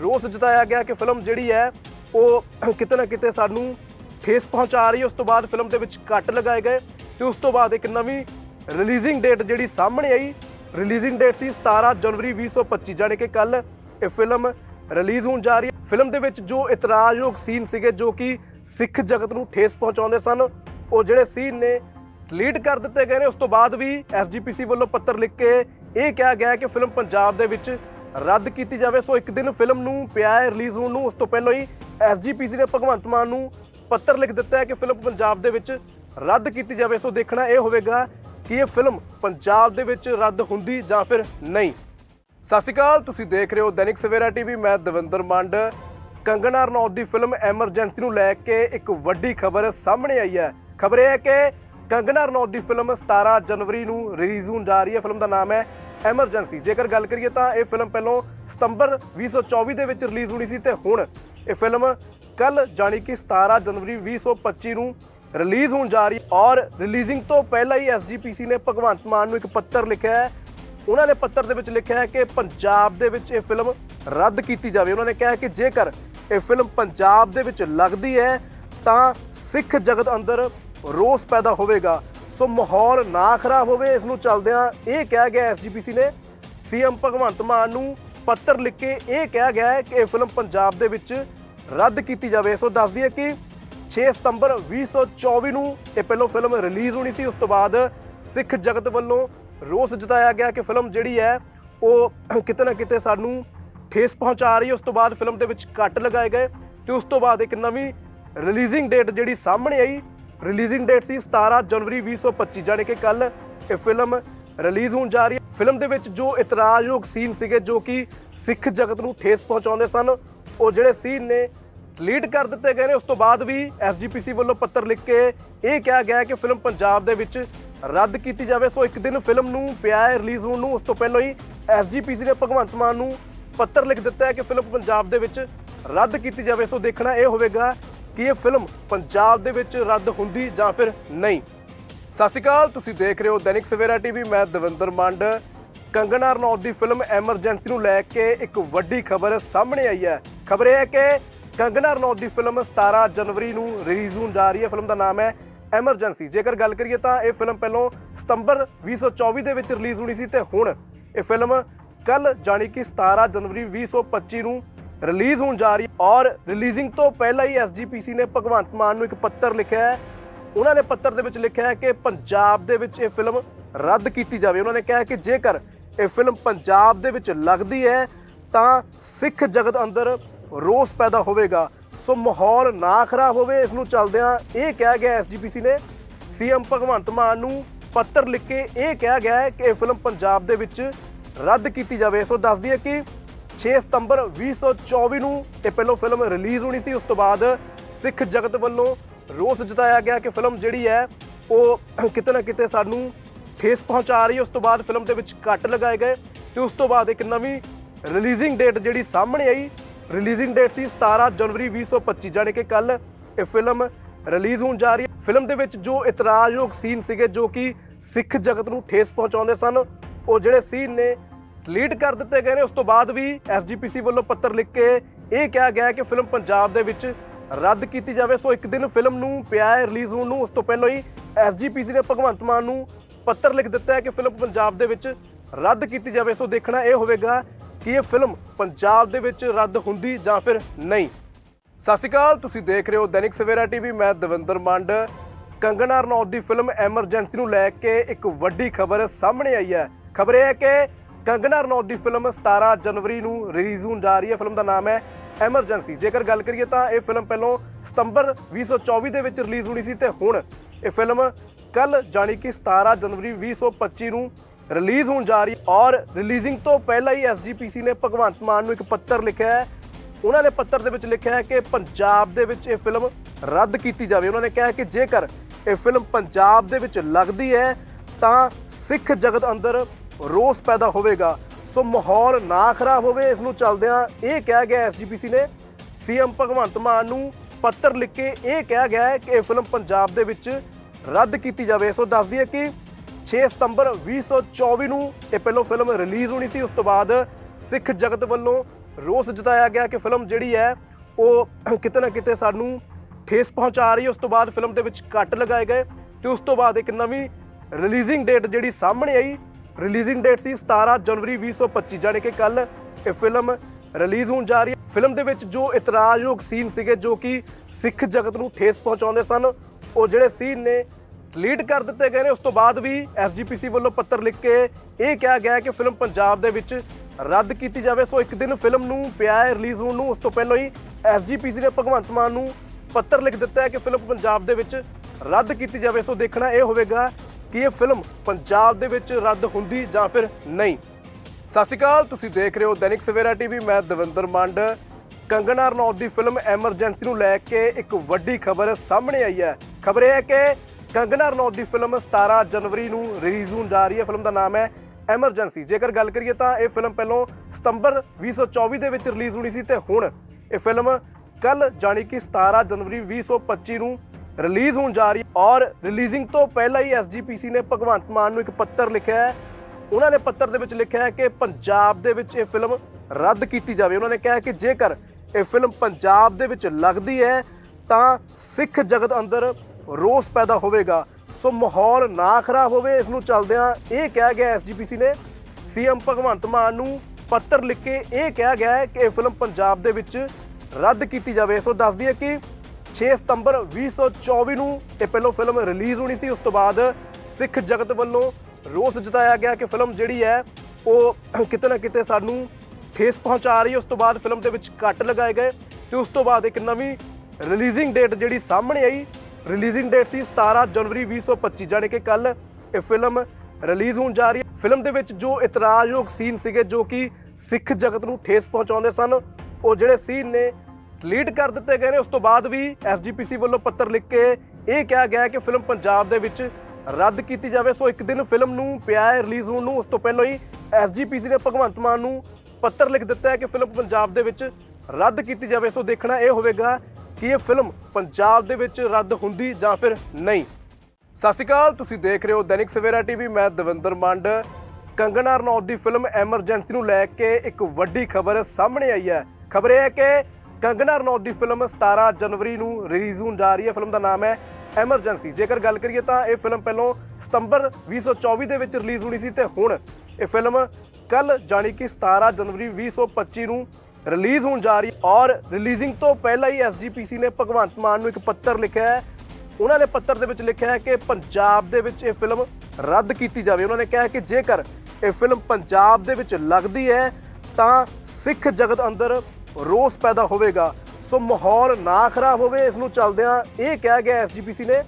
Speaker 1: ਰੋਸ ਜਤਾਇਆ ਗਿਆ ਕਿ ਫਿਲਮ ਜਿਹੜੀ ਹੈ, ਉਹ ਕਿਤੇ ਨਾ ਕਿਤੇ ਸਾਨੂੰ ਠੇਸ ਪਹੁੰਚਾ ਰਹੀ ਹੈ। ਉਸ ਤੋਂ ਬਾਅਦ ਫਿਲਮ ਦੇ ਵਿੱਚ ਕੱਟ ਲਗਾਏ ਗਏ ਤੇ ਉਸ ਤੋਂ ਬਾਅਦ ਇੱਕ ਨਵੀਂ ਰਿਲੀਜ਼ਿੰਗ ਡੇਟ ਜਿਹੜੀ ਸਾਹਮਣੇ ਆਈ। ਰਿਲੀਜ਼ਿੰਗ ਡੇਟ ਸੀ 17 ਜਨਵਰੀ 2025 ਜਾਣੀ ਕਿ ਕੱਲ ਇਹ ਫਿਲਮ ਰਿਲੀਜ਼ ਹੋਣ ਜਾ ਰਹੀ ਹੈ। ਫਿਲਮ ਦੇ ਵਿੱਚ ਜੋ ਇਤਰਾਜ਼ਯੋਗ ਸੀਨ ਸੀਗੇ, ਜੋ ਕਿ ਸਿੱਖ ਜਗਤ ਨੂੰ ਠੇਸ ਪਹੁੰਚਾਉਂਦੇ ਸਨ, ਉਹ ਜਿਹੜੇ ਸੀਨ ਨੇ ਡਿਲੀਟ ਕਰ ਦਿੱਤੇ ਗਏ ਨੇ। ਉਸ ਤੋਂ ਬਾਅਦ ਵੀ ਐਸਜੀਪੀਸੀ ਵੱਲੋਂ ਪੱਤਰ ਲਿਖ ਕੇ ਇਹ ਕਿਹਾ ਗਿਆ ਕਿ ਫਿਲਮ ਪੰਜਾਬ ਦੇ ਵਿੱਚ ਰੱਦ ਕੀਤੀ ਜਾਵੇ। ਸੋ ਇੱਕ ਦਿਨ ਫਿਲਮ ਨੂੰ ਪਿਆ ਹੈ ਰਿਲੀਜ਼ ਹੋਣ ਨੂੰ। ਉਸ ਤੋਂ ਪਹਿਲਾਂ ਹੀ ਐਸਜੀਪੀਸੀ ਨੇ ਭਗਵੰਤ ਮਾਨ ਨੂੰ ਪੱਤਰ ਲਿਖ ਦਿੱਤਾ ਹੈ ਕਿ ਫਿਲਮ ਪੰਜਾਬ ਦੇ ਵਿੱਚ ਰੱਦ ਕੀਤੀ ਜਾਵੇ। ਸੋ ਦੇਖਣਾ ਇਹ ਹੋਵੇਗਾ ਕਿ ਇਹ ਫਿਲਮ ਪੰਜਾਬ ਦੇ ਵਿੱਚ ਰੱਦ ਹੁੰਦੀ ਜਾਂ ਫਿਰ ਨਹੀਂ। ਸਤਿ ਸ਼੍ਰੀ ਅਕਾਲ, ਤੁਸੀਂ ਦੇਖ ਰਹੇ ਹੋ ਦੈਨਿਕ ਸਵੇਰਾ ਟੀਵੀ, ਮੈਂ ਦਵਿੰਦਰ ਮੰਡ। ਕੰਗਨਾ ਰਣੌਤ ਦੀ ਫਿਲਮ ਐਮਰਜੈਂਸੀ ਨੂੰ ਲੈ ਕੇ ਇੱਕ ਵੱਡੀ ਖਬਰ ਸਾਹਮਣੇ ਆਈ ਹੈ। ਖਬਰ ਇਹ ਹੈ ਕਿ ਕੰਗਨਾ ਰਣੌਤ ਦੀ ਫਿਲਮ 17 ਜਨਵਰੀ ਨੂੰ ਰਿਲੀਜ਼ ਹੋਣ ਜਾ ਰਹੀ ਹੈ। ਫਿਲਮ ਦਾ ਨਾਮ ਹੈ ਐਮਰਜੈਂਸੀ। ਜੇਕਰ ਗੱਲ ਕਰੀਏ ਤਾਂ ਇਹ ਫਿਲਮ ਪਹਿਲਾਂ ਸਤੰਬਰ 2024 ਦੇ ਵਿੱਚ ਰਿਲੀਜ਼ ਹੋਣੀ ਸੀ ਤੇ ਹੁਣ ਇਹ ਫਿਲਮ ਕੱਲ ਜਾਣੀ ਕਿ 17 ਜਨਵਰੀ 2025 ਨੂੰ ਰਿਲੀਜ਼ ਹੋਣ ਜਾ ਰਹੀ ਹੈ ਔਰ ਰਿਲੀਜ਼ਿੰਗ ਤੋਂ ਪਹਿਲਾਂ ਹੀ ਐਸਜੀਪੀਸੀ ਨੇ ਭਗਵੰਤ ਮਾਨ ਨੂੰ ਇੱਕ ਪੱਤਰ ਲਿਖਿਆ ਹੈ। ਉਹਨਾਂ ਨੇ ਪੱਤਰ ਦੇ ਵਿੱਚ ਲਿਖਿਆ ਹੈ ਕਿ ਪੰਜਾਬ ਦੇ ਵਿੱਚ ਇਹ ਫਿਲਮ ਰੱਦ ਕੀਤੀ ਜਾਵੇ। ਉਹਨਾਂ ਨੇ ਕਿਹਾ ਕਿ ਜੇਕਰ ਇਹ ਫਿਲਮ ਪੰਜਾਬ ਦੇ ਵਿੱਚ ਲੱਗਦੀ ਹੈ, ਤਾਂ ਸਿੱਖ ਜਗਤ ਅੰਦਰ ਰੋਸ ਪੈਦਾ ਹੋਵੇਗਾ। ਸੋ ਮਾਹੌਲ ਨਾ ਖਰਾਬ ਹੋਵੇ, ਇਸ ਨੂੰ ਚੱਲਦਿਆਂ ਇਹ ਕਿਹਾ ਗਿਆ ਐਸਜੀਪੀਸੀ ਨੇ। ਸੀਐਮ ਭਗਵੰਤ ਮਾਨ ਨੂੰ ਪੱਤਰ ਲਿਖ ਕੇ ਇਹ ਕਿਹਾ ਗਿਆ ਹੈ ਕਿ ਇਹ ਫਿਲਮ ਪੰਜਾਬ ਦੇ ਵਿੱਚ ਰੱਦ ਕੀਤੀ ਜਾਵੇ। ਸੋ ਦੱਸਦੀ ਹੈ ਕਿ 6 ਸਤੰਬਰ 2024 ਨੂੰ ਇਹ ਪਹਿਲੋਂ ਫਿਲਮ ਰਿਲੀਜ਼ ਹੋਣੀ ਸੀ। ਉਸ ਤੋਂ ਬਾਅਦ ਸਿੱਖ ਜਗਤ ਵੱਲੋਂ ਰੋਸ ਜਤਾਇਆ ਗਿਆ ਕਿ ਫਿਲਮ ਜਿਹੜੀ ਹੈ, ਉਹ ਕਿਤੇ ਨਾ ਕਿਤੇ ਸਾਨੂੰ ਠੇਸ ਪਹੁੰਚਾ ਰਹੀ ਹੈ। ਉਸ ਤੋਂ ਬਾਅਦ ਫਿਲਮ ਦੇ ਵਿੱਚ ਕੱਟ ਲਗਾਏ ਗਏ ਤੇ ਉਸ ਤੋਂ ਬਾਅਦ ਇੱਕ ਨਵੀਂ ਰਿਲੀਜ਼ਿੰਗ ਡੇਟ ਜਿਹੜੀ ਸਾਹਮਣੇ ਆਈ। ਰਿਲੀਜ਼ਿੰਗ ਡੇਟ ਸੀ 17 ਜਨਵਰੀ 2025 ਜਾਣੀ ਕਿ ਕੱਲ ਇਹ ਫਿਲਮ ਰਿਲੀਜ਼ ਹੋਣ ਜਾ ਰਹੀ ਹੈ। ਫਿਲਮ ਦੇ ਵਿੱਚ ਜੋ ਇਤਰਾਜ਼ਯੋਗ ਸੀਨ ਸੀਗੇ, ਜੋ ਕਿ ਸਿੱਖ ਜਗਤ ਨੂੰ ਠੇਸ ਪਹੁੰਚਾਉਂਦੇ ਸਨ, ਉਹ ਜਿਹੜੇ ਸੀਨ ਨੇ ਡਿਲੀਟ ਕਰ ਦਿੱਤੇ ਗਏ ਨੇ। ਉਸ ਤੋਂ ਬਾਅਦ ਵੀ ਐਸਜੀਪੀਸੀ ਵੱਲੋਂ ਪੱਤਰ ਲਿਖ ਕੇ ਇਹ ਕਿਹਾ ਗਿਆ ਕਿ ਫਿਲਮ ਪੰਜਾਬ ਦੇ ਵਿੱਚ ਰੱਦ ਕੀਤੀ ਜਾਵੇ। ਸੋ ਇੱਕ ਦਿਨ ਫਿਲਮ ਨੂੰ ਪਿਆ ਹੈ ਰਿਲੀਜ਼ ਹੋਣ ਨੂੰ। ਉਸ ਤੋਂ ਪਹਿਲਾਂ ਹੀ ਐਸਜੀਪੀਸੀ ਨੇ ਭਗਵੰਤ ਮਾਨ ਨੂੰ ਪੱਤਰ ਲਿਖ ਦਿੱਤਾ ਹੈ ਕਿ ਫਿਲਮ ਪੰਜਾਬ ਦੇ ਵਿੱਚ ਰੱਦ ਕੀਤੀ ਜਾਵੇ। ਸੋ ਦੇਖਣਾ ਇਹ ਹੋਵੇਗਾ ਕਿ ਇਹ ਫਿਲਮ ਪੰਜਾਬ ਦੇ ਵਿੱਚ ਰੱਦ ਹੁੰਦੀ ਜਾਂ ਫਿਰ ਨਹੀਂ। ਸਤਿ ਸ਼੍ਰੀ ਅਕਾਲ, ਤੁਸੀਂ ਦੇਖ ਰਹੇ ਹੋ ਦੈਨਿਕ ਸਵੇਰਾ ਟੀਵੀ। ਮੈਂ ਦਵਿੰਦਰ ਮੰਡ। ਕੰਗਣਾ ਰਣੌਤ ਦੀ ਫਿਲਮ ਐਮਰਜੈਂਸੀ ਨੂੰ ਲੈ ਕੇ ਇੱਕ ਵੱਡੀ ਖਬਰ ਸਾਹਮਣੇ ਆਈ ਹੈ। ਖਬਰ ਇਹ ਹੈ ਕਿ ਕੰਗਨਾ ਰਣੌਤ ਦੀ ਫਿਲਮ 17 ਜਨਵਰੀ ਨੂੰ ਰਿਲੀਜ਼ ਹੋਣ ਜਾ ਰਹੀ ਹੈ। ਫਿਲਮ ਦਾ ਨਾਮ ਹੈ ਐਮਰਜੈਂਸੀ ਜੇਕਰ ਗੱਲ ਕਰੀਏ ਤਾਂ ਇਹ ਫਿਲਮ ਪਹਿਲਾਂ ਸਤੰਬਰ 2024 ਦੇ ਵਿੱਚ ਰਿਲੀਜ਼ ਹੋਣੀ ਸੀ ਤੇ ਹੁਣ ਇਹ ਫਿਲਮ ਕੱਲ ਜਾਣੀ ਕਿ 17 ਜਨਵਰੀ 2025 ਨੂੰ ਰਿਲੀਜ਼ ਹੋਣ ਜਾ ਰਹੀ ਔਰ ਰਿਲੀਜ਼ਿੰਗ ਤੋਂ ਪਹਿਲਾਂ ਹੀ ਐਸਜੀਪੀਸੀ ਨੇ ਭਗਵੰਤ ਮਾਨ ਨੂੰ ਇੱਕ ਪੱਤਰ ਲਿਖਿਆ ਹੈ। ਉਹਨਾਂ ਨੇ ਪੱਤਰ ਦੇ ਵਿੱਚ ਲਿਖਿਆ ਹੈ ਕਿ ਪੰਜਾਬ ਦੇ ਵਿੱਚ ਇਹ ਫਿਲਮ ਰੱਦ ਕੀਤੀ ਜਾਵੇ। ਉਹਨਾਂ ਨੇ ਕਿਹਾ ਕਿ ਜੇਕਰ ਇਹ ਫਿਲਮ ਪੰਜਾਬ ਦੇ ਵਿੱਚ ਲੱਗਦੀ ਹੈ ਤਾਂ ਸਿੱਖ ਜਗਤ ਅੰਦਰ ਰੋਸ ਪੈਦਾ ਹੋਵੇਗਾ। ਸੋ ਮਾਹੌਲ ਨਾ ਖਰਾਬ ਹੋਵੇ, ਇਸ ਨੂੰ ਚੱਲਦਿਆਂ ਇਹ ਕਿਹਾ ਗਿਆ ਐਸਜੀਪੀਸੀ ਨੇ। ਸੀਐਮ ਭਗਵੰਤ ਮਾਨ ਨੂੰ ਪੱਤਰ ਲਿਖ ਕੇ ਇਹ ਕਿਹਾ ਗਿਆ ਹੈ ਕਿ ਇਹ ਫਿਲਮ ਪੰਜਾਬ ਦੇ ਵਿੱਚ ਰੱਦ ਕੀਤੀ ਜਾਵੇ। ਸੋ ਦੱਸ ਦਈਏ ਕਿ 6 ਸਤੰਬਰ 2024 ਨੂੰ ਇਹ ਪਹਿਲੋਂ ਫਿਲਮ ਰਿਲੀਜ਼ ਹੋਣੀ ਸੀ। ਉਸ ਤੋਂ ਬਾਅਦ ਸਿੱਖ ਜਗਤ ਵੱਲੋਂ ਰੋਸ ਜਤਾਇਆ ਗਿਆ ਕਿ ਫਿਲਮ ਜਿਹੜੀ ਹੈ, ਉਹ ਕਿਤੇ ਨਾ ਕਿਤੇ ਸਾਨੂੰ ਠੇਸ ਪਹੁੰਚਾ ਰਹੀ ਹੈ। ਉਸ ਤੋਂ ਬਾਅਦ ਫਿਲਮ ਦੇ ਵਿੱਚ ਕੱਟ ਲਗਾਏ ਗਏ ਤੇ ਉਸ ਤੋਂ ਬਾਅਦ ਇੱਕ ਨਵੀਂ ਰਿਲੀਜ਼ਿੰਗ ਡੇਟ ਜਿਹੜੀ ਸਾਹਮਣੇ ਆਈ। ਰਿਲੀਜ਼ਿੰਗ ਡੇਟ ਸੀ 17 ਜਨਵਰੀ 2025 ਜਾਣੀ ਕਿ ਕੱਲ ਇਹ ਫਿਲਮ ਰਿਲੀਜ਼ ਹੋਣ ਜਾ ਰਹੀ ਹੈ। ਫਿਲਮ ਦੇ ਵਿੱਚ ਜੋ ਇਤਰਾਜ਼ਯੋਗ ਸੀਨ ਸੀਗੇ, ਜੋ ਕਿ ਸਿੱਖ ਜਗਤ ਨੂੰ ਠੇਸ ਪਹੁੰਚਾਉਂਦੇ ਸਨ, ਉਹ ਜਿਹੜੇ ਸੀਨ ਨੇ ਡਿਲੀਟ ਕਰ ਦਿੱਤੇ ਗਏ ਨੇ। ਉਸ ਤੋਂ ਬਾਅਦ ਵੀ ਐਸਜੀਪੀਸੀ ਵੱਲੋਂ ਪੱਤਰ ਲਿਖ ਕੇ ਇਹ ਕਿਹਾ ਗਿਆ ਕਿ ਫਿਲਮ ਪੰਜਾਬ ਦੇ ਵਿੱਚ ਰੱਦ ਕੀਤੀ ਜਾਵੇ। ਸੋ ਇੱਕ ਦਿਨ ਫਿਲਮ ਨੂੰ ਪਿਆ ਹੈ ਰਿਲੀਜ਼ ਹੋਣ ਨੂੰ। ਉਸ ਤੋਂ ਪਹਿਲਾਂ ਹੀ ਐਸਜੀਪੀਸੀ ਨੇ ਭਗਵੰਤ ਮਾਨ ਨੂੰ ਪੱਤਰ ਲਿਖ ਦਿੱਤਾ ਹੈ ਕਿ ਫਿਲਮ ਪੰਜਾਬ ਦੇ ਵਿੱਚ ਰੱਦ ਕੀਤੀ ਜਾਵੇ। ਸੋ ਦੇਖਣਾ ਇਹ ਹੋਵੇਗਾ ਕਿ ਇਹ ਫਿਲਮ ਪੰਜਾਬ ਦੇ ਵਿੱਚ ਰੱਦ ਹੁੰਦੀ ਜਾਂ ਫਿਰ ਨਹੀਂ? ਸਤਿ ਸ਼੍ਰੀ ਅਕਾਲ, ਤੁਸੀਂ ਦੇਖ ਰਹੇ ਹੋ ਦੈਨਿਕ ਸਵੇਰਾ ਟੀਵੀ, ਮੈਂ ਦਵਿੰਦਰ ਮੰਡ। ਕੰਗਨਾ ਰਣੌਤ ਦੀ ਫਿਲਮ ਐਮਰਜੈਂਸੀ ਨੂੰ ਲੈ ਕੇ ਇੱਕ ਵੱਡੀ ਖਬਰ ਸਾਹਮਣੇ ਆਈ ਹੈ। ਖਬਰ ਇਹ ਹੈ ਕਿ ਕੰਗਣਾ ਰਣੌਤ ਦੀ ਫਿਲਮ 17 ਜਨਵਰੀ ਨੂੰ ਰਿਲੀਜ਼ ਹੋਣ ਜਾ ਰਹੀ ਹੈ। ਫਿਲਮ ਦਾ ਨਾਮ ਹੈ ਐਮਰਜੈਂਸੀ ਜੇਕਰ ਗੱਲ ਕਰੀਏ ਤਾਂ ਇਹ ਫਿਲਮ ਪਹਿਲਾਂ ਸਤੰਬਰ 2024 ਦੇ ਵਿੱਚ ਰਿਲੀਜ਼ ਹੋਣੀ ਸੀ ਤੇ ਹੁਣ ਇਹ ਫਿਲਮ ਕੱਲ ਜਾਣੀ ਕਿ 17 ਜਨਵਰੀ 2025 ਨੂੰ ਰਿਲੀਜ਼ ਹੋਣ ਜਾ ਰਹੀ ਹੈ ਔਰ ਰਿਲੀਜ਼ਿੰਗ ਤੋਂ ਪਹਿਲਾਂ ਹੀ ਐਸਜੀਪੀਸੀ ਨੇ ਭਗਵੰਤ ਮਾਨ ਨੂੰ ਇੱਕ ਪੱਤਰ ਲਿਖਿਆ ਹੈ। ਉਹਨਾਂ ਨੇ ਪੱਤਰ ਦੇ ਵਿੱਚ ਲਿਖਿਆ ਹੈ ਕਿ ਪੰਜਾਬ ਦੇ ਵਿੱਚ ਇਹ ਫਿਲਮ ਰੱਦ ਕੀਤੀ ਜਾਵੇ। ਉਹਨਾਂ ਨੇ ਕਿਹਾ ਕਿ ਜੇਕਰ ਇਹ ਫਿਲਮ ਪੰਜਾਬ ਦੇ ਵਿੱਚ ਲੱਗਦੀ ਹੈ, ਤਾਂ ਸਿੱਖ ਜਗਤ ਅੰਦਰ ਰੋਸ ਪੈਦਾ ਹੋਵੇਗਾ। ਸੋ ਮਾਹੌਲ ਨਾ ਖਰਾਬ ਹੋਵੇ, ਇਸ ਨੂੰ ਚੱਲਦਿਆਂ ਇਹ ਕਿਹਾ ਗਿਆ ਐਸਜੀਪੀਸੀ ਨੇ। ਸੀਐਮ ਭਗਵੰਤ ਮਾਨ ਨੂੰ ਪੱਤਰ ਲਿਖ ਕੇ ਇਹ ਕਿਹਾ ਗਿਆ ਹੈ ਕਿ ਇਹ ਫਿਲਮ ਪੰਜਾਬ ਦੇ ਵਿੱਚ ਰੱਦ ਕੀਤੀ ਜਾਵੇ। ਸੋ ਦੱਸਦੀ ਹੈ ਕਿ 6 ਸਤੰਬਰ 2024 ਨੂੰ ਇਹ ਪਹਿਲੋਂ ਫਿਲਮ ਰਿਲੀਜ਼ ਹੋਣੀ ਸੀ। ਉਸ ਤੋਂ ਬਾਅਦ ਸਿੱਖ ਜਗਤ ਵੱਲੋਂ ਰੋਸ ਜਤਾਇਆ ਗਿਆ ਕਿ ਫਿਲਮ ਜਿਹੜੀ ਹੈ, ਉਹ ਕਿਤੇ ਨਾ ਕਿਤੇ ਸਾਨੂੰ ਠੇਸ ਪਹੁੰਚਾ ਰਹੀ ਹੈ। ਉਸ ਤੋਂ ਬਾਅਦ ਫਿਲਮ ਦੇ ਵਿੱਚ ਕੱਟ ਲਗਾਏ ਗਏ ਤੇ ਉਸ ਤੋਂ ਬਾਅਦ ਇੱਕ ਨਵੀਂ ਰਿਲੀਜ਼ਿੰਗ ਡੇਟ ਜਿਹੜੀ ਸਾਹਮਣੇ ਆਈ। ਰਿਲੀਜ਼ਿੰਗ ਡੇਟ ਸੀ 17 ਜਨਵਰੀ 2025 ਜਾਣੀ ਕਿ ਕੱਲ ਇਹ ਫਿਲਮ ਰਿਲੀਜ਼ ਹੋਣ ਜਾ ਰਹੀ ਹੈ। ਫਿਲਮ ਦੇ ਵਿੱਚ ਜੋ ਇਤਰਾਜ਼ਯੋਗ ਸੀਨ ਸੀਗੇ, ਜੋ ਕਿ ਸਿੱਖ ਜਗਤ ਨੂੰ ਠੇਸ ਪਹੁੰਚਾਉਂਦੇ ਸਨ, ਉਹ ਜਿਹੜੇ ਸੀਨ ਨੇ ਡਿਲੀਟ ਕਰ ਦਿੱਤੇ ਗਏ ਨੇ। ਉਸ ਤੋਂ ਬਾਅਦ ਵੀ ਐਸਜੀਪੀਸੀ ਵੱਲੋਂ ਪੱਤਰ ਲਿਖ ਕੇ ਇਹ ਕਿਹਾ ਗਿਆ ਕਿ ਫਿਲਮ ਪੰਜਾਬ ਦੇ ਵਿੱਚ ਰੱਦ ਕੀਤੀ ਜਾਵੇ। ਸੋ ਇੱਕ ਦਿਨ ਫਿਲਮ ਨੂੰ ਪਿਆ ਹੈ ਰਿਲੀਜ਼ ਹੋਣ ਨੂੰ। ਉਸ ਤੋਂ ਪਹਿਲਾਂ ਹੀ ਐਸਜੀਪੀਸੀ ਨੇ ਭਗਵੰਤ ਮਾਨ ਨੂੰ ਪੱਤਰ ਲਿਖ ਦਿੱਤਾ ਹੈ ਕਿ ਫਿਲਮ ਪੰਜਾਬ ਦੇ ਵਿੱਚ ਰੱਦ ਕੀਤੀ ਜਾਵੇ। ਸੋ ਦੇਖਣਾ ਇਹ ਹੋਵੇਗਾ ਕਿ ਇਹ ਫਿਲਮ ਪੰਜਾਬ ਦੇ ਵਿੱਚ ਰੱਦ ਹੁੰਦੀ ਜਾਂ ਫਿਰ ਨਹੀਂ। ਸਤਿ ਸ਼੍ਰੀ ਅਕਾਲ, ਤੁਸੀਂ ਦੇਖ ਰਹੇ ਹੋ ਦੈਨਿਕ ਸਵੇਰਾ ਟੀਵੀ। ਮੈਂ ਦਵਿੰਦਰ ਮੰਡ। ਕੰਗਣਾ ਰਣੌਤ ਦੀ ਫਿਲਮ ਐਮਰਜੈਂਸੀ ਨੂੰ ਲੈ ਕੇ ਇੱਕ ਵੱਡੀ ਖਬਰ ਸਾਹਮਣੇ ਆਈ ਹੈ। ਖਬਰ ਇਹ ਹੈ ਕਿ ਕੰਗਨਾ ਰਣੌਤ ਦੀ ਫਿਲਮ 17 ਜਨਵਰੀ ਨੂੰ ਰਿਲੀਜ਼ ਹੋਣ ਜਾ ਰਹੀ ਹੈ। ਫਿਲਮ ਦਾ ਨਾਮ ਹੈ ਐਮਰਜੈਂਸੀ। ਜੇਕਰ ਗੱਲ ਕਰੀਏ ਤਾਂ ਇਹ ਫਿਲਮ ਪਹਿਲਾਂ ਸਤੰਬਰ 2024 ਦੇ ਵਿੱਚ ਰਿਲੀਜ਼ ਹੋਣੀ ਸੀ ਤੇ ਹੁਣ ਇਹ ਫਿਲਮ ਕੱਲ ਜਾਣੀ ਕਿ 17 ਜਨਵਰੀ 2025 ਨੂੰ ਰਿਲੀਜ਼ ਹੋਣ ਜਾ ਰਹੀ ਹੈ ਔਰ ਰਿਲੀਜ਼ਿੰਗ ਤੋਂ ਪਹਿਲਾਂ ਹੀ ਐਸਜੀਪੀਸੀ ਨੇ ਭਗਵੰਤ ਮਾਨ ਨੂੰ ਇੱਕ ਪੱਤਰ ਲਿਖਿਆ ਹੈ। ਉਹਨਾਂ ਨੇ ਪੱਤਰ ਦੇ ਵਿੱਚ ਲਿਖਿਆ ਹੈ ਕਿ ਪੰਜਾਬ ਦੇ ਵਿੱਚ ਇਹ ਫਿਲਮ ਰੱਦ ਕੀਤੀ ਜਾਵੇ। ਉਹਨਾਂ ਨੇ ਕਿਹਾ ਕਿ ਜੇਕਰ ਇਹ ਫਿਲਮ ਪੰਜਾਬ ਦੇ ਵਿੱਚ ਲੱਗਦੀ ਹੈ ਤਾਂ ਸਿੱਖ ਜਗਤ ਅੰਦਰ ਰੋਸ ਪੈਦਾ ਹੋਵੇਗਾ। ਸੋ ਮਾਹੌਲ ਨਾ ਖਰਾਬ ਹੋਵੇ ਇਸ ਨੂੰ ਚੱਲਦਿਆਂ ਇਹ ਕਿਹਾ ਗਿਆ ਐਸਜੀਪੀਸੀ ਨੇ। ਸੀਐਮ ਭਗਵੰਤ ਮਾਨ ਨੂੰ ਪੱਤਰ ਲਿਖ ਕੇ ਇਹ ਕਿਹਾ ਗਿਆ ਹੈ ਕਿ ਇਹ ਫਿਲਮ ਪੰਜਾਬ ਦੇ ਵਿੱਚ ਰੱਦ ਕੀਤੀ ਜਾਵੇ। ਸੋ ਦੱਸ ਦਈਏ ਕਿ 6 ਸਤੰਬਰ 2024 ਨੂੰ ਇਹ ਪਹਿਲੋਂ ਫਿਲਮ ਰਿਲੀਜ਼ ਹੋਣੀ ਸੀ। ਉਸ ਤੋਂ ਬਾਅਦ ਸਿੱਖ ਜਗਤ ਵੱਲੋਂ ਰੋਸ ਜਤਾਇਆ ਗਿਆ ਕਿ ਫਿਲਮ ਜਿਹੜੀ ਹੈ, ਉਹ ਕਿਤੇ ਨਾ ਕਿਤੇ ਸਾਨੂੰ ਠੇਸ ਪਹੁੰਚਾ ਰਹੀ ਹੈ। ਉਸ ਤੋਂ ਬਾਅਦ ਫਿਲਮ ਦੇ ਵਿੱਚ ਕੱਟ ਲਗਾਏ ਗਏ ਤੇ ਉਸ ਤੋਂ ਬਾਅਦ ਇੱਕ ਨਵੀਂ ਰਿਲੀਜ਼ਿੰਗ ਡੇਟ ਜਿਹੜੀ ਸਾਹਮਣੇ ਆਈ। ਰਿਲੀਜ਼ਿੰਗ ਡੇਟ ਸੀ 17 ਜਨਵਰੀ 2025 ਜਾਣੀ ਕਿ ਕੱਲ ਇਹ ਫਿਲਮ ਰਿਲੀਜ਼ ਹੋਣ ਜਾ ਰਹੀ ਹੈ। ਫਿਲਮ ਦੇ ਵਿੱਚ ਜੋ ਇਤਰਾਜ਼ਯੋਗ ਸੀਨ ਸੀਗੇ, ਜੋ ਕਿ ਸਿੱਖ ਜਗਤ ਨੂੰ ਠੇਸ ਪਹੁੰਚਾਉਂਦੇ ਸਨ, ਉਹ ਜਿਹੜੇ ਸੀਨ ਨੇ ਡਿਲੀਟ ਕਰ ਦਿੱਤੇ ਗਏ ਨੇ। ਉਸ ਤੋਂ ਬਾਅਦ ਵੀ ਐਸਜੀਪੀਸੀ ਵੱਲੋਂ ਪੱਤਰ ਲਿਖ ਕੇ ਇਹ ਕਿਹਾ ਗਿਆ ਕਿ ਫਿਲਮ ਪੰਜਾਬ ਦੇ ਵਿੱਚ ਰੱਦ ਕੀਤੀ ਜਾਵੇ। ਸੋ ਇੱਕ ਦਿਨ ਫਿਲਮ ਨੂੰ ਪਿਆ ਹੈ ਰਿਲੀਜ਼ ਹੋਣ ਨੂੰ। ਉਸ ਤੋਂ ਪਹਿਲਾਂ ਹੀ ਐਸਜੀਪੀਸੀ ਨੇ ਭਗਵੰਤ ਮਾਨ ਨੂੰ ਪੱਤਰ ਲਿਖ ਦਿੱਤਾ ਹੈ ਕਿ ਫਿਲਮ ਪੰਜਾਬ ਦੇ ਵਿੱਚ ਰੱਦ ਕੀਤੀ ਜਾਵੇ। ਸੋ ਦੇਖਣਾ ਇਹ ਹੋਵੇਗਾ ਕਿ ਇਹ ਫਿਲਮ ਪੰਜਾਬ ਦੇ ਵਿੱਚ ਰੱਦ ਹੁੰਦੀ ਜਾਂ ਫਿਰ ਨਹੀਂ? ਸਤਿ ਸ਼੍ਰੀ ਅਕਾਲ, ਤੁਸੀਂ ਦੇਖ ਰਹੇ ਹੋ ਦੈਨਿਕ ਸਵੇਰਾ ਟੀਵੀ, ਮੈਂ ਦਵਿੰਦਰ ਮੰਡ। ਕੰਗਨਾ ਰਣੌਤ ਦੀ ਫਿਲਮ ਐਮਰਜੈਂਸੀ ਨੂੰ ਲੈ ਕੇ ਇੱਕ ਵੱਡੀ ਖਬਰ ਸਾਹਮਣੇ ਆਈ ਹੈ। ਖਬਰ ਇਹ ਹੈ ਕਿ ਕੰਗਨਾ ਰਣੌਤ ਦੀ ਫਿਲਮ 17 ਜਨਵਰੀ ਨੂੰ ਰਿਲੀਜ਼ ਹੋਣ ਜਾ ਰਹੀ ਹੈ। ਫਿਲਮ ਦਾ ਨਾਮ ਹੈ ਐਮਰਜੈਂਸੀ ਜੇਕਰ ਗੱਲ ਕਰੀਏ ਤਾਂ ਇਹ ਫਿਲਮ ਪਹਿਲਾਂ ਸਤੰਬਰ 2024 ਦੇ ਵਿੱਚ ਰਿਲੀਜ਼ ਹੋਣੀ ਸੀ ਤੇ ਹੁਣ ਇਹ ਫਿਲਮ ਕੱਲ ਜਾਣੀ ਕਿ 17 ਜਨਵਰੀ 2025 ਨੂੰ ਰਿਲੀਜ਼ ਹੋਣ ਜਾ ਰਹੀ ਹੈ ਔਰ ਰਿਲੀਜ਼ਿੰਗ ਤੋਂ ਪਹਿਲਾਂ ਹੀ ਐਸਜੀਪੀਸੀ ਨੇ ਭਗਵੰਤ ਮਾਨ ਨੂੰ ਇੱਕ ਪੱਤਰ ਲਿਖਿਆ ਹੈ। ਉਹਨਾਂ ਨੇ ਪੱਤਰ ਦੇ ਵਿੱਚ ਲਿਖਿਆ ਹੈ ਕਿ ਪੰਜਾਬ ਦੇ ਵਿੱਚ ਇਹ ਫਿਲਮ ਰੱਦ ਕੀਤੀ ਜਾਵੇ। ਉਹਨਾਂ ਨੇ ਕਿਹਾ ਕਿ ਜੇਕਰ ਇਹ ਫਿਲਮ ਪੰਜਾਬ ਦੇ ਵਿੱਚ ਲੱਗਦੀ ਹੈ, ਤਾਂ ਸਿੱਖ ਜਗਤ ਅੰਦਰ ਰੋਸ ਪੈਦਾ ਹੋਵੇਗਾ। ਸੋ ਮਾਹੌਲ ਨਾ ਖਰਾਬ ਹੋਵੇ, ਇਸ ਨੂੰ ਚੱਲਦਿਆਂ ਇਹ ਕਿਹਾ ਗਿਆ ਐਸਜੀਪੀਸੀ ਨੇ।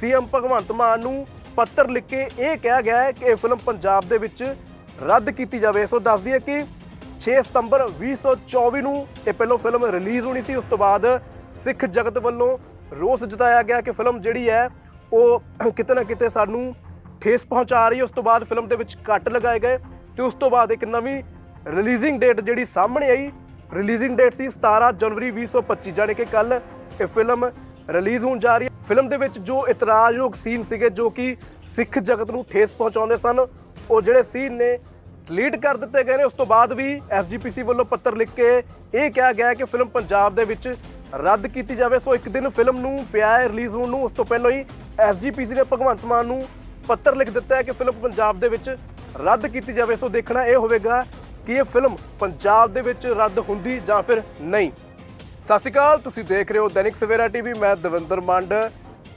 Speaker 1: ਸੀਐਮ ਭਗਵੰਤ ਮਾਨ ਨੂੰ ਪੱਤਰ ਲਿਖ ਕੇ ਇਹ ਕਿਹਾ ਗਿਆ ਹੈ ਕਿ ਇਹ ਫਿਲਮ ਪੰਜਾਬ ਦੇ ਵਿੱਚ ਰੱਦ ਕੀਤੀ ਜਾਵੇ। ਸੋ ਦੱਸਦੀ ਹੈ ਕਿ 6 ਸਤੰਬਰ 2024 ਨੂੰ ਇਹ ਪਹਿਲੋਂ ਫਿਲਮ ਰਿਲੀਜ਼ ਹੋਣੀ ਸੀ। ਉਸ ਤੋਂ ਬਾਅਦ ਸਿੱਖ ਜਗਤ ਵੱਲੋਂ ਰੋਸ ਜਤਾਇਆ ਗਿਆ ਕਿ ਫਿਲਮ ਜਿਹੜੀ ਹੈ, ਉਹ ਕਿਤੇ ਨਾ ਕਿਤੇ ਸਾਨੂੰ ਠੇਸ ਪਹੁੰਚਾ ਰਹੀ ਹੈ। ਉਸ ਤੋਂ ਬਾਅਦ ਫਿਲਮ ਦੇ ਵਿੱਚ ਕੱਟ ਲਗਾਏ ਗਏ ਤੇ ਉਸ ਤੋਂ ਬਾਅਦ ਇੱਕ ਨਵੀਂ ਰਿਲੀਜ਼ਿੰਗ ਡੇਟ ਜਿਹੜੀ ਸਾਹਮਣੇ ਆਈ। ਰਿਲੀਜ਼ਿੰਗ ਡੇਟ ਸੀ 17 ਜਨਵਰੀ 2025 ਜਾਣੀ ਕਿ ਕੱਲ ਇਹ ਫਿਲਮ ਰਿਲੀਜ਼ ਹੋਣ ਜਾ ਰਹੀ ਹੈ। ਫਿਲਮ ਦੇ ਵਿੱਚ ਜੋ ਇਤਰਾਜ਼ਯੋਗ ਸੀਨ ਸੀਗੇ, ਜੋ ਕਿ ਸਿੱਖ ਜਗਤ ਨੂੰ ਠੇਸ ਪਹੁੰਚਾਉਂਦੇ ਸਨ, ਉਹ ਜਿਹੜੇ ਸੀਨ ਨੇ ਡਿਲੀਟ ਕਰ ਦਿੱਤੇ ਗਏ ਨੇ। ਉਸ ਤੋਂ ਬਾਅਦ ਵੀ ਐਸਜੀਪੀਸੀ ਵੱਲੋਂ ਪੱਤਰ ਲਿਖ ਕੇ ਇਹ ਕਿਹਾ ਗਿਆ ਕਿ ਫਿਲਮ ਪੰਜਾਬ ਦੇ ਵਿੱਚ ਰੱਦ ਕੀਤੀ ਜਾਵੇ। ਸੋ ਇੱਕ ਦਿਨ ਫਿਲਮ ਨੂੰ ਪਿਆ ਹੈ ਰਿਲੀਜ਼ ਹੋਣ ਨੂੰ। ਉਸ ਤੋਂ ਪਹਿਲਾਂ ਹੀ ਐਸਜੀਪੀਸੀ ਨੇ ਭਗਵੰਤ ਮਾਨ ਨੂੰ ਪੱਤਰ ਲਿਖ ਦਿੱਤਾ ਹੈ ਕਿ ਫਿਲਮ ਪੰਜਾਬ ਦੇ ਵਿੱਚ ਰੱਦ ਕੀਤੀ ਜਾਵੇ। ਸੋ ਦੇਖਣਾ ਇਹ ਹੋਵੇਗਾ ਕਿ ਇਹ ਫਿਲਮ ਪੰਜਾਬ ਦੇ ਵਿੱਚ ਰੱਦ ਹੁੰਦੀ ਜਾਂ ਫਿਰ ਨਹੀਂ। ਸਤਿ ਸ਼੍ਰੀ ਅਕਾਲ, ਤੁਸੀਂ ਦੇਖ ਰਹੇ ਹੋ ਦੈਨਿਕ ਸਵੇਰਾ ਟੀਵੀ। ਮੈਂ ਦਵਿੰਦਰ ਮੰਡ।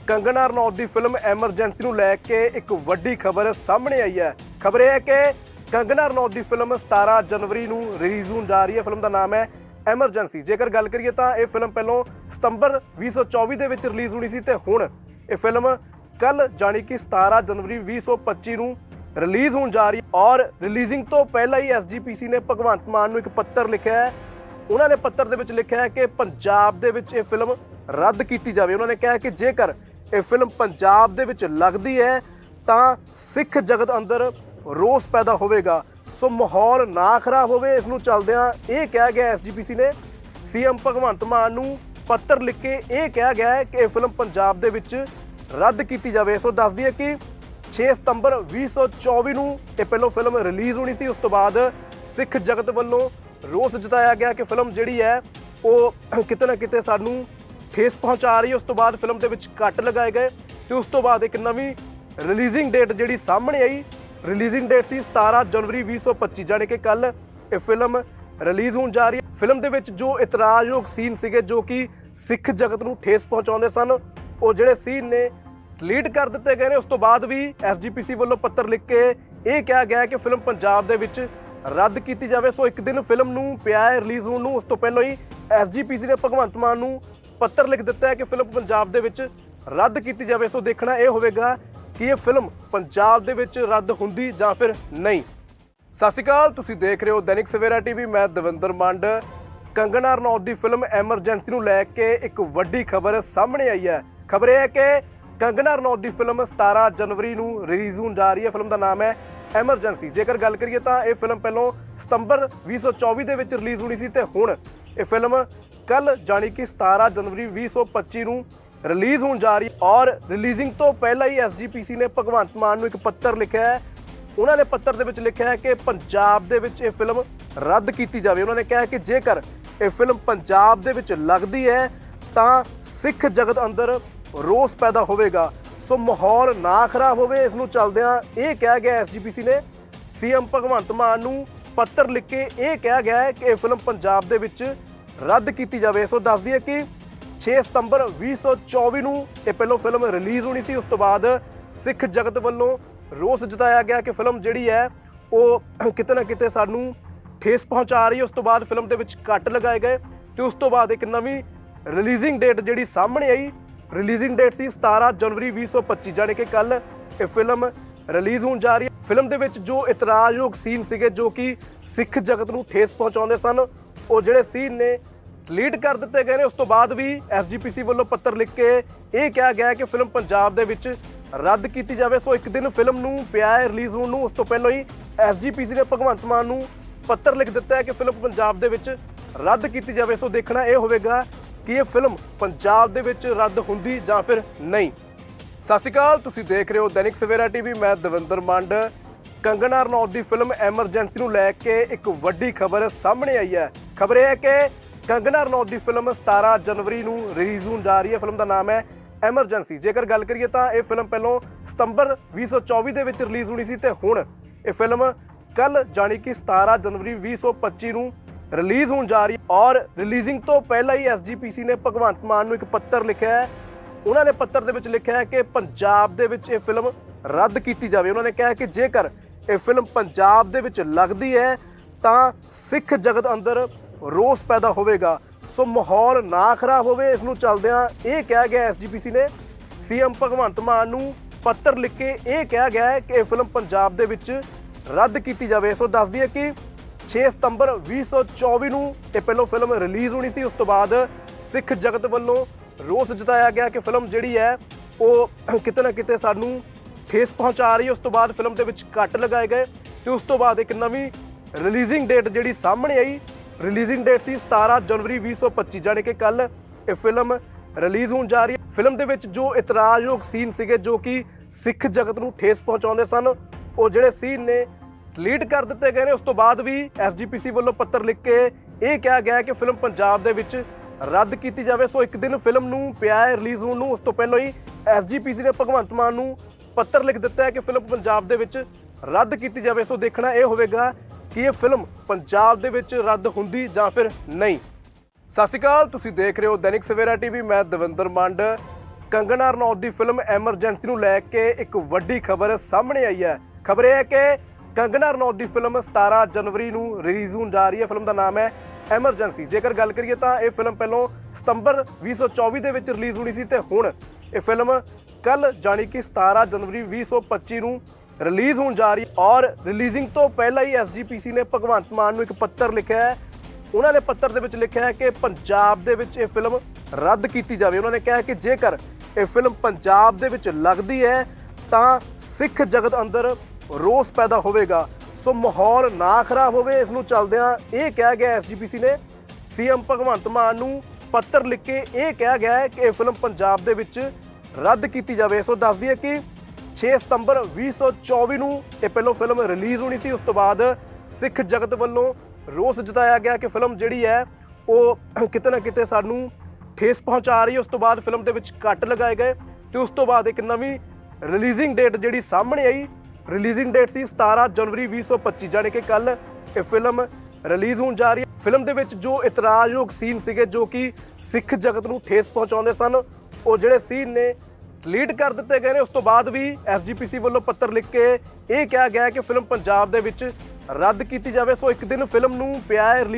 Speaker 1: ਕੰਗਣਾ ਰਣੌਤ ਦੀ ਫਿਲਮ ਐਮਰਜੈਂਸੀ ਨੂੰ ਲੈ ਕੇ ਇੱਕ ਵੱਡੀ ਖਬਰ ਸਾਹਮਣੇ ਆਈ ਹੈ। ਖਬਰ ਇਹ ਹੈ ਕਿ ਕੰਗਨਾ ਰਣੌਤ ਦੀ ਫਿਲਮ 17 ਜਨਵਰੀ ਨੂੰ ਰਿਲੀਜ਼ ਹੋਣ ਜਾ ਰਹੀ ਹੈ। ਫਿਲਮ ਦਾ ਨਾਮ ਹੈ ਐਮਰਜੈਂਸੀ। ਜੇਕਰ ਗੱਲ ਕਰੀਏ ਤਾਂ ਇਹ ਫਿਲਮ ਪਹਿਲਾਂ ਸਤੰਬਰ 2024 ਦੇ ਵਿੱਚ ਰਿਲੀਜ਼ ਹੋਣੀ ਸੀ ਤੇ ਹੁਣ ਇਹ ਫਿਲਮ ਕੱਲ ਜਾਣੀ ਕਿ 17 ਜਨਵਰੀ 2025 ਨੂੰ ਰਿਲੀਜ਼ ਹੋਣ ਜਾ ਰਹੀ ਹੈ ਔਰ ਰਿਲੀਜ਼ਿੰਗ ਤੋਂ ਪਹਿਲਾਂ ਹੀ ਐਸਜੀਪੀਸੀ ਨੇ ਭਗਵੰਤ ਮਾਨ ਨੂੰ ਇੱਕ ਪੱਤਰ ਲਿਖਿਆ ਹੈ। ਉਹਨਾਂ ਨੇ ਪੱਤਰ ਦੇ ਵਿੱਚ ਲਿਖਿਆ ਹੈ ਕਿ ਪੰਜਾਬ ਦੇ ਵਿੱਚ ਇਹ ਫਿਲਮ ਰੱਦ ਕੀਤੀ ਜਾਵੇ। ਉਹਨਾਂ ਨੇ ਕਿਹਾ ਕਿ ਜੇਕਰ ਇਹ ਫਿਲਮ ਪੰਜਾਬ ਦੇ ਵਿੱਚ ਲੱਗਦੀ ਹੈ ਤਾਂ ਸਿੱਖ ਜਗਤ ਅੰਦਰ ਰੋਸ ਪੈਦਾ ਹੋਵੇਗਾ। ਸੋ ਮਾਹੌਲ ਨਾ ਖਰਾਬ ਹੋਵੇ, ਇਸ ਨੂੰ ਚੱਲਦਿਆਂ ਇਹ ਕਿਹਾ ਗਿਆ ਐਸਜੀਪੀਸੀ ਨੇ। ਸੀਐਮ ਭਗਵੰਤ ਮਾਨ ਨੂੰ ਪੱਤਰ ਲਿਖ ਕੇ ਇਹ ਕਿਹਾ ਗਿਆ ਹੈ ਕਿ ਇਹ ਫਿਲਮ ਪੰਜਾਬ ਦੇ ਵਿੱਚ ਰੱਦ ਕੀਤੀ ਜਾਵੇ। ਸੋ ਦੱਸਦੀ ਹੈ ਕਿ 6 ਸਤੰਬਰ 2024 ਨੂੰ ਇਹ ਪਹਿਲੋਂ ਫਿਲਮ ਰਿਲੀਜ਼ ਹੋਣੀ ਸੀ। ਉਸ ਤੋਂ ਬਾਅਦ ਸਿੱਖ ਜਗਤ ਵੱਲੋਂ ਰੋਸ ਜਤਾਇਆ ਗਿਆ ਕਿ ਫਿਲਮ ਜਿਹੜੀ ਹੈ, ਉਹ ਕਿਤੇ ਨਾ ਕਿਤੇ ਸਾਨੂੰ ਠੇਸ ਪਹੁੰਚਾ ਰਹੀ ਹੈ। ਉਸ ਤੋਂ ਬਾਅਦ ਫਿਲਮ ਦੇ ਵਿੱਚ ਕੱਟ ਲਗਾਏ ਗਏ ਤੇ ਉਸ ਤੋਂ ਬਾਅਦ ਇੱਕ ਨਵੀਂ ਰਿਲੀਜ਼ਿੰਗ ਡੇਟ ਜਿਹੜੀ ਸਾਹਮਣੇ ਆਈ। ਰਿਲੀਜ਼ਿੰਗ ਡੇਟ ਸੀ 17 ਜਨਵਰੀ 2025 ਜਾਣੀ ਕਿ ਕੱਲ ਇਹ ਫਿਲਮ ਰਿਲੀਜ਼ ਹੋਣ ਜਾ ਰਹੀ ਹੈ। ਫਿਲਮ ਦੇ ਵਿੱਚ ਜੋ ਇਤਰਾਜ਼ਯੋਗ ਸੀਨ ਸੀਗੇ, ਜੋ ਕਿ ਸਿੱਖ ਜਗਤ ਨੂੰ ਠੇਸ ਪਹੁੰਚਾਉਂਦੇ ਸਨ, ਉਹ ਜਿਹੜੇ ਸੀਨ ਨੇ ਡਿਲੀਟ ਕਰ ਦਿੱਤੇ ਗਏ ਨੇ। ਉਸ ਤੋਂ ਬਾਅਦ ਵੀ ਐਸਜੀਪੀਸੀ ਵੱਲੋਂ ਪੱਤਰ ਲਿਖ ਕੇ ਇਹ ਕਿਹਾ ਗਿਆ ਕਿ ਫਿਲਮ ਪੰਜਾਬ ਦੇ ਵਿੱਚ ਰੱਦ ਕੀਤੀ ਜਾਵੇ। ਸੋ ਇੱਕ ਦਿਨ ਫਿਲਮ ਨੂੰ ਪਿਆ ਹੈ, ਰਿਲੀਜ਼ ਹੋਣ ਨੂੰ। ਉਸ ਤੋਂ ਪਹਿਲਾਂ ਹੀ ਐਸਜੀਪੀਸੀ ਨੇ ਭਗਵੰਤ ਮਾਨ ਨੂੰ ਪੱਤਰ ਲਿਖ ਦਿੱਤਾ ਹੈ ਕਿ ਫਿਲਮ ਪੰਜਾਬ ਦੇ ਵਿੱਚ ਰੱਦ ਕੀਤੀ ਜਾਵੇ। ਸੋ ਦੇਖਣਾ ਇਹ ਹੋਵੇਗਾ ਕਿ ਇਹ ਫਿਲਮ ਪੰਜਾਬ ਦੇ ਵਿੱਚ ਰੱਦ ਹੁੰਦੀ ਜਾਂ ਫਿਰ ਨਹੀਂ? ਸਤਿ ਸ਼੍ਰੀ ਅਕਾਲ, ਤੁਸੀਂ ਦੇਖ ਰਹੇ ਹੋ ਦੈਨਿਕ ਸਵੇਰਾ ਟੀਵੀ, ਮੈਂ ਦਵਿੰਦਰ ਮੰਡ। ਕੰਗਣਾ ਰਣੌਤ ਦੀ ਫਿਲਮ ਐਮਰਜੈਂਸੀ ਨੂੰ ਲੈ ਕੇ ਇੱਕ ਵੱਡੀ ਖਬਰ ਸਾਹਮਣੇ ਆਈ ਹੈ। ਖਬਰ ਇਹ ਹੈ ਕਿ ਕੰਗਣਾ ਰਣੌਤ ਦੀ ਫਿਲਮ 17 ਜਨਵਰੀ ਨੂੰ ਰਿਲੀਜ਼ ਹੋਣ ਜਾ ਰਹੀ ਹੈ। ਫਿਲਮ ਦਾ ਨਾਮ ਹੈ ਐਮਰਜੈਂਸੀ ਜੇਕਰ ਗੱਲ ਕਰੀਏ ਤਾਂ ਇਹ ਫਿਲਮ ਪਹਿਲਾਂ ਸਤੰਬਰ 2024 ਦੇ ਵਿੱਚ ਰਿਲੀਜ਼ ਹੋਣੀ ਸੀ ਤੇ ਹੁਣ ਇਹ ਫਿਲਮ ਕੱਲ ਜਾਣੀ ਕਿ 17 ਜਨਵਰੀ 2025 ਨੂੰ ਰਿਲੀਜ਼ ਹੋਣ ਜਾ ਰਹੀ ਔਰ ਰਿਲੀਜ਼ਿੰਗ ਤੋਂ ਪਹਿਲਾਂ ਹੀ ਐਸਜੀਪੀਸੀ ਨੇ ਭਗਵੰਤ ਮਾਨ ਨੂੰ ਇੱਕ ਪੱਤਰ ਲਿਖਿਆ ਹੈ। ਉਹਨਾਂ ਨੇ ਪੱਤਰ ਦੇ ਵਿੱਚ ਲਿਖਿਆ ਹੈ ਕਿ ਪੰਜਾਬ ਦੇ ਵਿੱਚ ਇਹ ਫਿਲਮ ਰੱਦ ਕੀਤੀ ਜਾਵੇ। ਉਹਨਾਂ ਨੇ ਕਿਹਾ ਕਿ ਜੇਕਰ ਇਹ ਫਿਲਮ ਪੰਜਾਬ ਦੇ ਵਿੱਚ ਲੱਗਦੀ ਹੈ, ਤਾਂ ਸਿੱਖ ਜਗਤ ਅੰਦਰ ਰੋਸ ਪੈਦਾ ਹੋਵੇਗਾ। ਸੋ ਮਾਹੌਲ ਨਾ ਖਰਾਬ ਹੋਵੇ, ਇਸ ਨੂੰ ਚੱਲਦਿਆਂ ਇਹ ਕਿਹਾ ਗਿਆ ਐਸਜੀਪੀਸੀ ਨੇ। ਸੀਐਮ ਭਗਵੰਤ ਮਾਨ ਨੂੰ ਪੱਤਰ ਲਿਖ ਕੇ ਇਹ ਕਿਹਾ ਗਿਆ ਹੈ ਕਿ ਇਹ ਫਿਲਮ ਪੰਜਾਬ ਦੇ ਵਿੱਚ ਰੱਦ ਕੀਤੀ ਜਾਵੇ। ਸੋ ਦੱਸ ਦਈਏ ਕਿ 6 ਸਤੰਬਰ 2024 ਨੂੰ ਇਹ ਪਹਿਲੋਂ ਫਿਲਮ ਰਿਲੀਜ਼ ਹੋਣੀ ਸੀ। ਉਸ ਤੋਂ ਬਾਅਦ ਸਿੱਖ ਜਗਤ ਵੱਲੋਂ ਰੋਸ ਜਤਾਇਆ ਗਿਆ ਕਿ ਫਿਲਮ ਜਿਹੜੀ ਹੈ, ਉਹ ਕਿਤੇ ਨਾ ਕਿਤੇ ਸਾਨੂੰ ਠੇਸ ਪਹੁੰਚਾ ਰਹੀ ਹੈ। ਉਸ ਤੋਂ ਬਾਅਦ ਫਿਲਮ ਦੇ ਵਿੱਚ ਕੱਟ ਲਗਾਏ ਗਏ ਤੇ ਉਸ ਤੋਂ ਬਾਅਦ ਇੱਕ ਨਵੀਂ ਰਿਲੀਜ਼ਿੰਗ ਡੇਟ ਜਿਹੜੀ ਸਾਹਮਣੇ ਆਈ। ਰਿਲੀਜ਼ਿੰਗ ਡੇਟ ਸੀ 17 ਜਨਵਰੀ 2025 ਜਾਣੀ ਕਿ ਕੱਲ ਇਹ ਫਿਲਮ ਰਿਲੀਜ਼ ਹੋਣ ਜਾ ਰਹੀ ਹੈ। ਫਿਲਮ ਦੇ ਵਿੱਚ ਜੋ ਇਤਰਾਜ਼ਯੋਗ ਸੀਨ ਸੀਗੇ, ਜੋ ਕਿ ਸਿੱਖ ਜਗਤ ਨੂੰ ਠੇਸ ਪਹੁੰਚਾਉਂਦੇ ਸਨ, ਉਹ ਜਿਹੜੇ ਸੀਨ ਨੇ ਡਿਲੀਟ ਕਰ ਦਿੱਤੇ ਗਏ ਨੇ। ਉਸ ਤੋਂ ਬਾਅਦ ਵੀ ਐਸਜੀਪੀਸੀ ਵੱਲੋਂ ਪੱਤਰ ਲਿਖ ਕੇ ਇਹ ਕਿਹਾ ਗਿਆ ਕਿ ਫਿਲਮ ਪੰਜਾਬ ਦੇ ਵਿੱਚ ਰੱਦ ਕੀਤੀ ਜਾਵੇ। ਸੋ ਇੱਕ ਦਿਨ ਫਿਲਮ ਨੂੰ ਪਿਆ ਹੈ ਰਿਲੀਜ਼ ਹੋਣ ਨੂੰ। ਉਸ ਤੋਂ ਪਹਿਲਾਂ ਹੀ ਐਸਜੀਪੀਸੀ ਨੇ ਭਗਵੰਤ ਮਾਨ ਨੂੰ ਪੱਤਰ ਲਿਖ ਦਿੱਤਾ ਹੈ ਕਿ ਫਿਲਮ ਪੰਜਾਬ ਦੇ ਵਿੱਚ ਰੱਦ ਕੀਤੀ ਜਾਵੇ। ਸੋ ਦੇਖਣਾ ਇਹ ਹੋਵੇਗਾ ਕਿ ਇਹ ਫਿਲਮ ਪੰਜਾਬ ਦੇ ਵਿੱਚ ਰੱਦ ਹੁੰਦੀ ਜਾਂ ਫਿਰ ਨਹੀਂ। ਸਤਿ ਸ਼੍ਰੀ ਅਕਾਲ, ਤੁਸੀਂ ਦੇਖ ਰਹੇ ਹੋ ਦੈਨਿਕ ਸਵੇਰਾ ਟੀਵੀ। ਮੈਂ ਦਵਿੰਦਰ ਮੰਡ। ਕੰਗਣਾ ਰਣੌਤ ਦੀ ਫਿਲਮ ਐਮਰਜੈਂਸੀ ਨੂੰ ਲੈ ਕੇ ਇੱਕ ਵੱਡੀ ਖਬਰ ਸਾਹਮਣੇ ਆਈ ਹੈ। ਖਬਰ ਇਹ ਹੈ ਕਿ ਕੰਗਨਾ ਰਣੌਤ ਦੀ ਫਿਲਮ 17 ਜਨਵਰੀ ਨੂੰ ਰਿਲੀਜ਼ ਹੋਣ ਜਾ ਰਹੀ ਹੈ। ਫਿਲਮ ਦਾ ਨਾਮ ਹੈ ਐਮਰਜੈਂਸੀ। ਜੇਕਰ ਗੱਲ ਕਰੀਏ ਤਾਂ ਇਹ ਫਿਲਮ ਪਹਿਲਾਂ ਸਤੰਬਰ 2024 ਦੇ ਵਿੱਚ ਰਿਲੀਜ਼ ਹੋਣੀ ਸੀ ਤੇ ਹੁਣ ਇਹ ਫਿਲਮ ਕੱਲ ਜਾਣੀ ਕਿ 17 ਜਨਵਰੀ 2025 ਨੂੰ ਰਿਲੀਜ਼ ਹੋਣ ਜਾ ਰਹੀ ਹੈ ਔਰ ਰਿਲੀਜ਼ਿੰਗ ਤੋਂ ਪਹਿਲਾਂ ਹੀ ਐਸਜੀਪੀਸੀ ਨੇ ਭਗਵੰਤ ਮਾਨ ਨੂੰ ਇੱਕ ਪੱਤਰ ਲਿਖਿਆ ਹੈ। ਉਹਨਾਂ ਨੇ ਪੱਤਰ ਦੇ ਵਿੱਚ ਲਿਖਿਆ ਹੈ ਕਿ ਪੰਜਾਬ ਦੇ ਵਿੱਚ ਇਹ ਫਿਲਮ ਰੱਦ ਕੀਤੀ ਜਾਵੇ। ਉਹਨਾਂ ਨੇ ਕਿਹਾ ਕਿ ਜੇਕਰ ਇਹ ਫਿਲਮ ਪੰਜਾਬ ਦੇ ਵਿੱਚ ਲੱਗਦੀ ਹੈ ਤਾਂ ਸਿੱਖ ਜਗਤ ਅੰਦਰ ਰੋਸ ਪੈਦਾ ਹੋਵੇਗਾ। ਸੋ ਮਾਹੌਲ ਨਾ ਖਰਾਬ ਹੋਵੇ, ਇਸ ਨੂੰ ਚੱਲਦਿਆਂ ਇਹ ਕਿਹਾ ਗਿਆ ਐਸਜੀਪੀਸੀ ਨੇ। ਸੀਐਮ ਭਗਵੰਤ ਮਾਨ ਨੂੰ ਪੱਤਰ ਲਿਖ ਕੇ ਇਹ ਕਿਹਾ ਗਿਆ ਹੈ ਕਿ ਇਹ ਫਿਲਮ ਪੰਜਾਬ ਦੇ ਵਿੱਚ ਰੱਦ ਕੀਤੀ ਜਾਵੇ। ਸੋ ਦੱਸ ਦਈਏ ਕਿ 6 ਸਤੰਬਰ 2024 ਨੂੰ ਇਹ ਪਹਿਲੋਂ ਫਿਲਮ ਰਿਲੀਜ਼ ਹੋਣੀ ਸੀ। ਉਸ ਤੋਂ ਬਾਅਦ ਸਿੱਖ ਜਗਤ ਵੱਲੋਂ ਰੋਸ ਜਤਾਇਆ ਗਿਆ ਕਿ ਫਿਲਮ ਜਿਹੜੀ ਹੈ, ਉਹ ਕਿਤੇ ਨਾ ਕਿਤੇ ਸਾਨੂੰ ਠੇਸ ਪਹੁੰਚਾ ਰਹੀ ਹੈ। ਉਸ ਤੋਂ ਬਾਅਦ ਫਿਲਮ ਦੇ ਵਿੱਚ ਕੱਟ ਲਗਾਏ ਗਏ ਤੇ ਉਸ ਤੋਂ ਬਾਅਦ ਇੱਕ ਨਵੀਂ ਰਿਲੀਜ਼ਿੰਗ ਡੇਟ ਜਿਹੜੀ ਸਾਹਮਣੇ ਆਈ। ਰਿਲੀਜ਼ਿੰਗ ਡੇਟ ਸੀ 17 ਜਨਵਰੀ 2025 ਜਾਣੀ ਕਿ ਕੱਲ ਇਹ ਫਿਲਮ ਰਿਲੀਜ਼ ਹੋਣ ਜਾ ਰਹੀ ਹੈ। ਫਿਲਮ ਦੇ ਵਿੱਚ ਜੋ ਇਤਰਾਜ਼ਯੋਗ ਸੀਨ ਸੀਗੇ, ਜੋ ਕਿ ਸਿੱਖ ਜਗਤ ਨੂੰ ਠੇਸ ਪਹੁੰਚਾਉਂਦੇ ਸਨ, ਉਹ ਜਿਹੜੇ ਸੀਨ ਨੇ ਡਿਲੀਟ ਕਰ ਦਿੱਤੇ ਗਏ ਨੇ। ਉਸ ਤੋਂ ਬਾਅਦ ਵੀ ਐਸਜੀਪੀਸੀ ਵੱਲੋਂ ਪੱਤਰ ਲਿਖ ਕੇ ਇਹ ਕਿਹਾ ਗਿਆ ਕਿ ਫਿਲਮ ਪੰਜਾਬ ਦੇ ਵਿੱਚ ਰੱਦ ਕੀਤੀ ਜਾਵੇ। ਸੋ ਇੱਕ ਦਿਨ ਫਿਲਮ ਨੂੰ ਪਿਆ ਹੈ, ਰਿਲੀਜ਼ ਹੋਣ ਨੂੰ। ਉਸ ਤੋਂ ਪਹਿਲਾਂ ਹੀ ਐਸਜੀਪੀਸੀ ਨੇ ਭਗਵੰਤ ਮਾਨ ਨੂੰ ਪੱਤਰ ਲਿਖ ਦਿੱਤਾ ਹੈ ਕਿ ਫਿਲਮ ਪੰਜਾਬ ਦੇ ਵਿੱਚ ਰੱਦ ਕੀਤੀ ਜਾਵੇ। ਸੋ ਦੇਖਣਾ ਇਹ ਹੋਵੇਗਾ ਕਿ ਇਹ ਫਿਲਮ ਪੰਜਾਬ ਦੇ ਵਿੱਚ ਰੱਦ ਹੁੰਦੀ ਜਾਂ ਫਿਰ ਨਹੀਂ? ਸਤਿ ਸ਼੍ਰੀ ਅਕਾਲ, ਤੁਸੀਂ ਦੇਖ ਰਹੇ ਹੋ ਦੈਨਿਕ ਸਵੇਰਾ ਟੀਵੀ, ਮੈਂ ਦਵਿੰਦਰ ਮੰਡ। ਕੰਗਨਾ ਰਣੌਤ ਦੀ ਫਿਲਮ ਐਮਰਜੈਂਸੀ ਨੂੰ ਲੈ ਕੇ ਇੱਕ ਵੱਡੀ ਖਬਰ ਸਾਹਮਣੇ ਆਈ ਹੈ। ਖਬਰ ਇਹ ਹੈ ਕਿ ਕੰਗਣਾ ਰਣੌਤ ਦੀ ਫਿਲਮ 17 ਜਨਵਰੀ ਨੂੰ ਰਿਲੀਜ਼ ਹੋਣ ਜਾ ਰਹੀ ਹੈ। ਫਿਲਮ ਦਾ ਨਾਮ ਹੈ ਐਮਰਜੈਂਸੀ ਜੇਕਰ ਗੱਲ ਕਰੀਏ ਤਾਂ ਇਹ ਫਿਲਮ ਪਹਿਲਾਂ ਸਤੰਬਰ 2024 ਦੇ ਵਿੱਚ ਰਿਲੀਜ਼ ਹੋਣੀ ਸੀ ਤੇ ਹੁਣ ਇਹ ਫਿਲਮ ਕੱਲ ਜਾਣੀ ਕਿ 17 ਜਨਵਰੀ 2025 ਨੂੰ ਰਿਲੀਜ਼ ਹੋਣ ਜਾ ਰਹੀ ਹੈ ਔਰ ਰਿਲੀਜ਼ਿੰਗ ਤੋਂ ਪਹਿਲਾਂ ਹੀ ਐਸਜੀਪੀਸੀ ਨੇ ਭਗਵੰਤ ਮਾਨ ਨੂੰ ਇੱਕ ਪੱਤਰ ਲਿਖਿਆ ਹੈ। ਉਹਨਾਂ ਨੇ ਪੱਤਰ ਦੇ ਵਿੱਚ ਲਿਖਿਆ ਹੈ ਕਿ ਪੰਜਾਬ ਦੇ ਵਿੱਚ ਇਹ ਫਿਲਮ ਰੱਦ ਕੀਤੀ ਜਾਵੇ। ਉਹਨਾਂ ਨੇ ਕਿਹਾ ਕਿ ਜੇਕਰ ਇਹ ਫਿਲਮ ਪੰਜਾਬ ਦੇ ਵਿੱਚ ਲੱਗਦੀ ਹੈ, ਤਾਂ ਸਿੱਖ ਜਗਤ ਅੰਦਰ ਰੋਸ ਪੈਦਾ ਹੋਵੇਗਾ। ਸੋ ਮਾਹੌਲ ਨਾ ਖਰਾਬ ਹੋਵੇ, ਇਸ ਨੂੰ ਚੱਲਦਿਆਂ ਇਹ ਕਿਹਾ ਗਿਆ ਐਸਜੀਪੀਸੀ ਨੇ। ਸੀਐਮ ਭਗਵੰਤ ਮਾਨ ਨੂੰ ਪੱਤਰ ਲਿਖ ਕੇ ਇਹ ਕਿਹਾ ਗਿਆ ਹੈ ਕਿ ਇਹ ਫਿਲਮ ਪੰਜਾਬ ਦੇ ਵਿੱਚ ਰੱਦ ਕੀਤੀ ਜਾਵੇ। ਸੋ ਦੱਸਦੀ ਹੈ ਕਿ 6 ਸਤੰਬਰ 2024 ਨੂੰ ਇਹ ਪਹਿਲੋਂ ਫਿਲਮ ਰਿਲੀਜ਼ ਹੋਣੀ ਸੀ। ਉਸ ਤੋਂ ਬਾਅਦ ਸਿੱਖ ਜਗਤ ਵੱਲੋਂ ਰੋਸ ਜਤਾਇਆ ਗਿਆ ਕਿ ਫਿਲਮ ਜਿਹੜੀ ਹੈ, ਉਹ ਕਿਤੇ ਨਾ ਕਿਤੇ ਸਾਨੂੰ ਠੇਸ ਪਹੁੰਚਾ ਰਹੀ ਹੈ। ਉਸ ਤੋਂ ਬਾਅਦ ਫਿਲਮ ਦੇ ਵਿੱਚ ਕੱਟ ਲਗਾਏ ਗਏ ਤੇ ਉਸ ਤੋਂ ਬਾਅਦ ਇੱਕ ਨਵੀਂ ਰਿਲੀਜ਼ਿੰਗ ਡੇਟ ਜਿਹੜੀ ਸਾਹਮਣੇ ਆਈ। ਰਿਲੀਜ਼ਿੰਗ ਡੇਟ ਸੀ 17 ਜਨਵਰੀ 2025 ਜਾਣੀ ਕਿ ਕੱਲ ਇਹ ਫਿਲਮ ਰਿਲੀਜ਼ ਹੋਣ ਜਾ ਰਹੀ ਹੈ। ਫਿਲਮ ਦੇ ਵਿੱਚ ਜੋ ਇਤਰਾਜ਼ਯੋਗ ਸੀਨ ਸੀਗੇ, ਜੋ ਕਿ ਸਿੱਖ ਜਗਤ ਨੂੰ ਠੇਸ ਪਹੁੰਚਾਉਂਦੇ ਸਨ, ਉਹ ਜਿਹੜੇ ਸੀਨ ਨੇ ਡਿਲੀਟ ਕਰ ਦਿੱਤੇ ਗਏ ਨੇ। ਉਸ ਤੋਂ ਬਾਅਦ ਵੀ ਐਸਜੀਪੀਸੀ ਵੱਲੋਂ ਪੱਤਰ ਲਿਖ ਕੇ ਇਹ ਕਿਹਾ ਗਿਆ ਕਿ ਫਿਲਮ ਪੰਜਾਬ ਦੇ ਵਿੱਚ ਰੱਦ ਕੀਤੀ ਜਾਵੇ। ਸੋ ਇੱਕ ਦਿਨ ਫਿਲਮ ਨੂੰ ਪਿਆ ਹੈ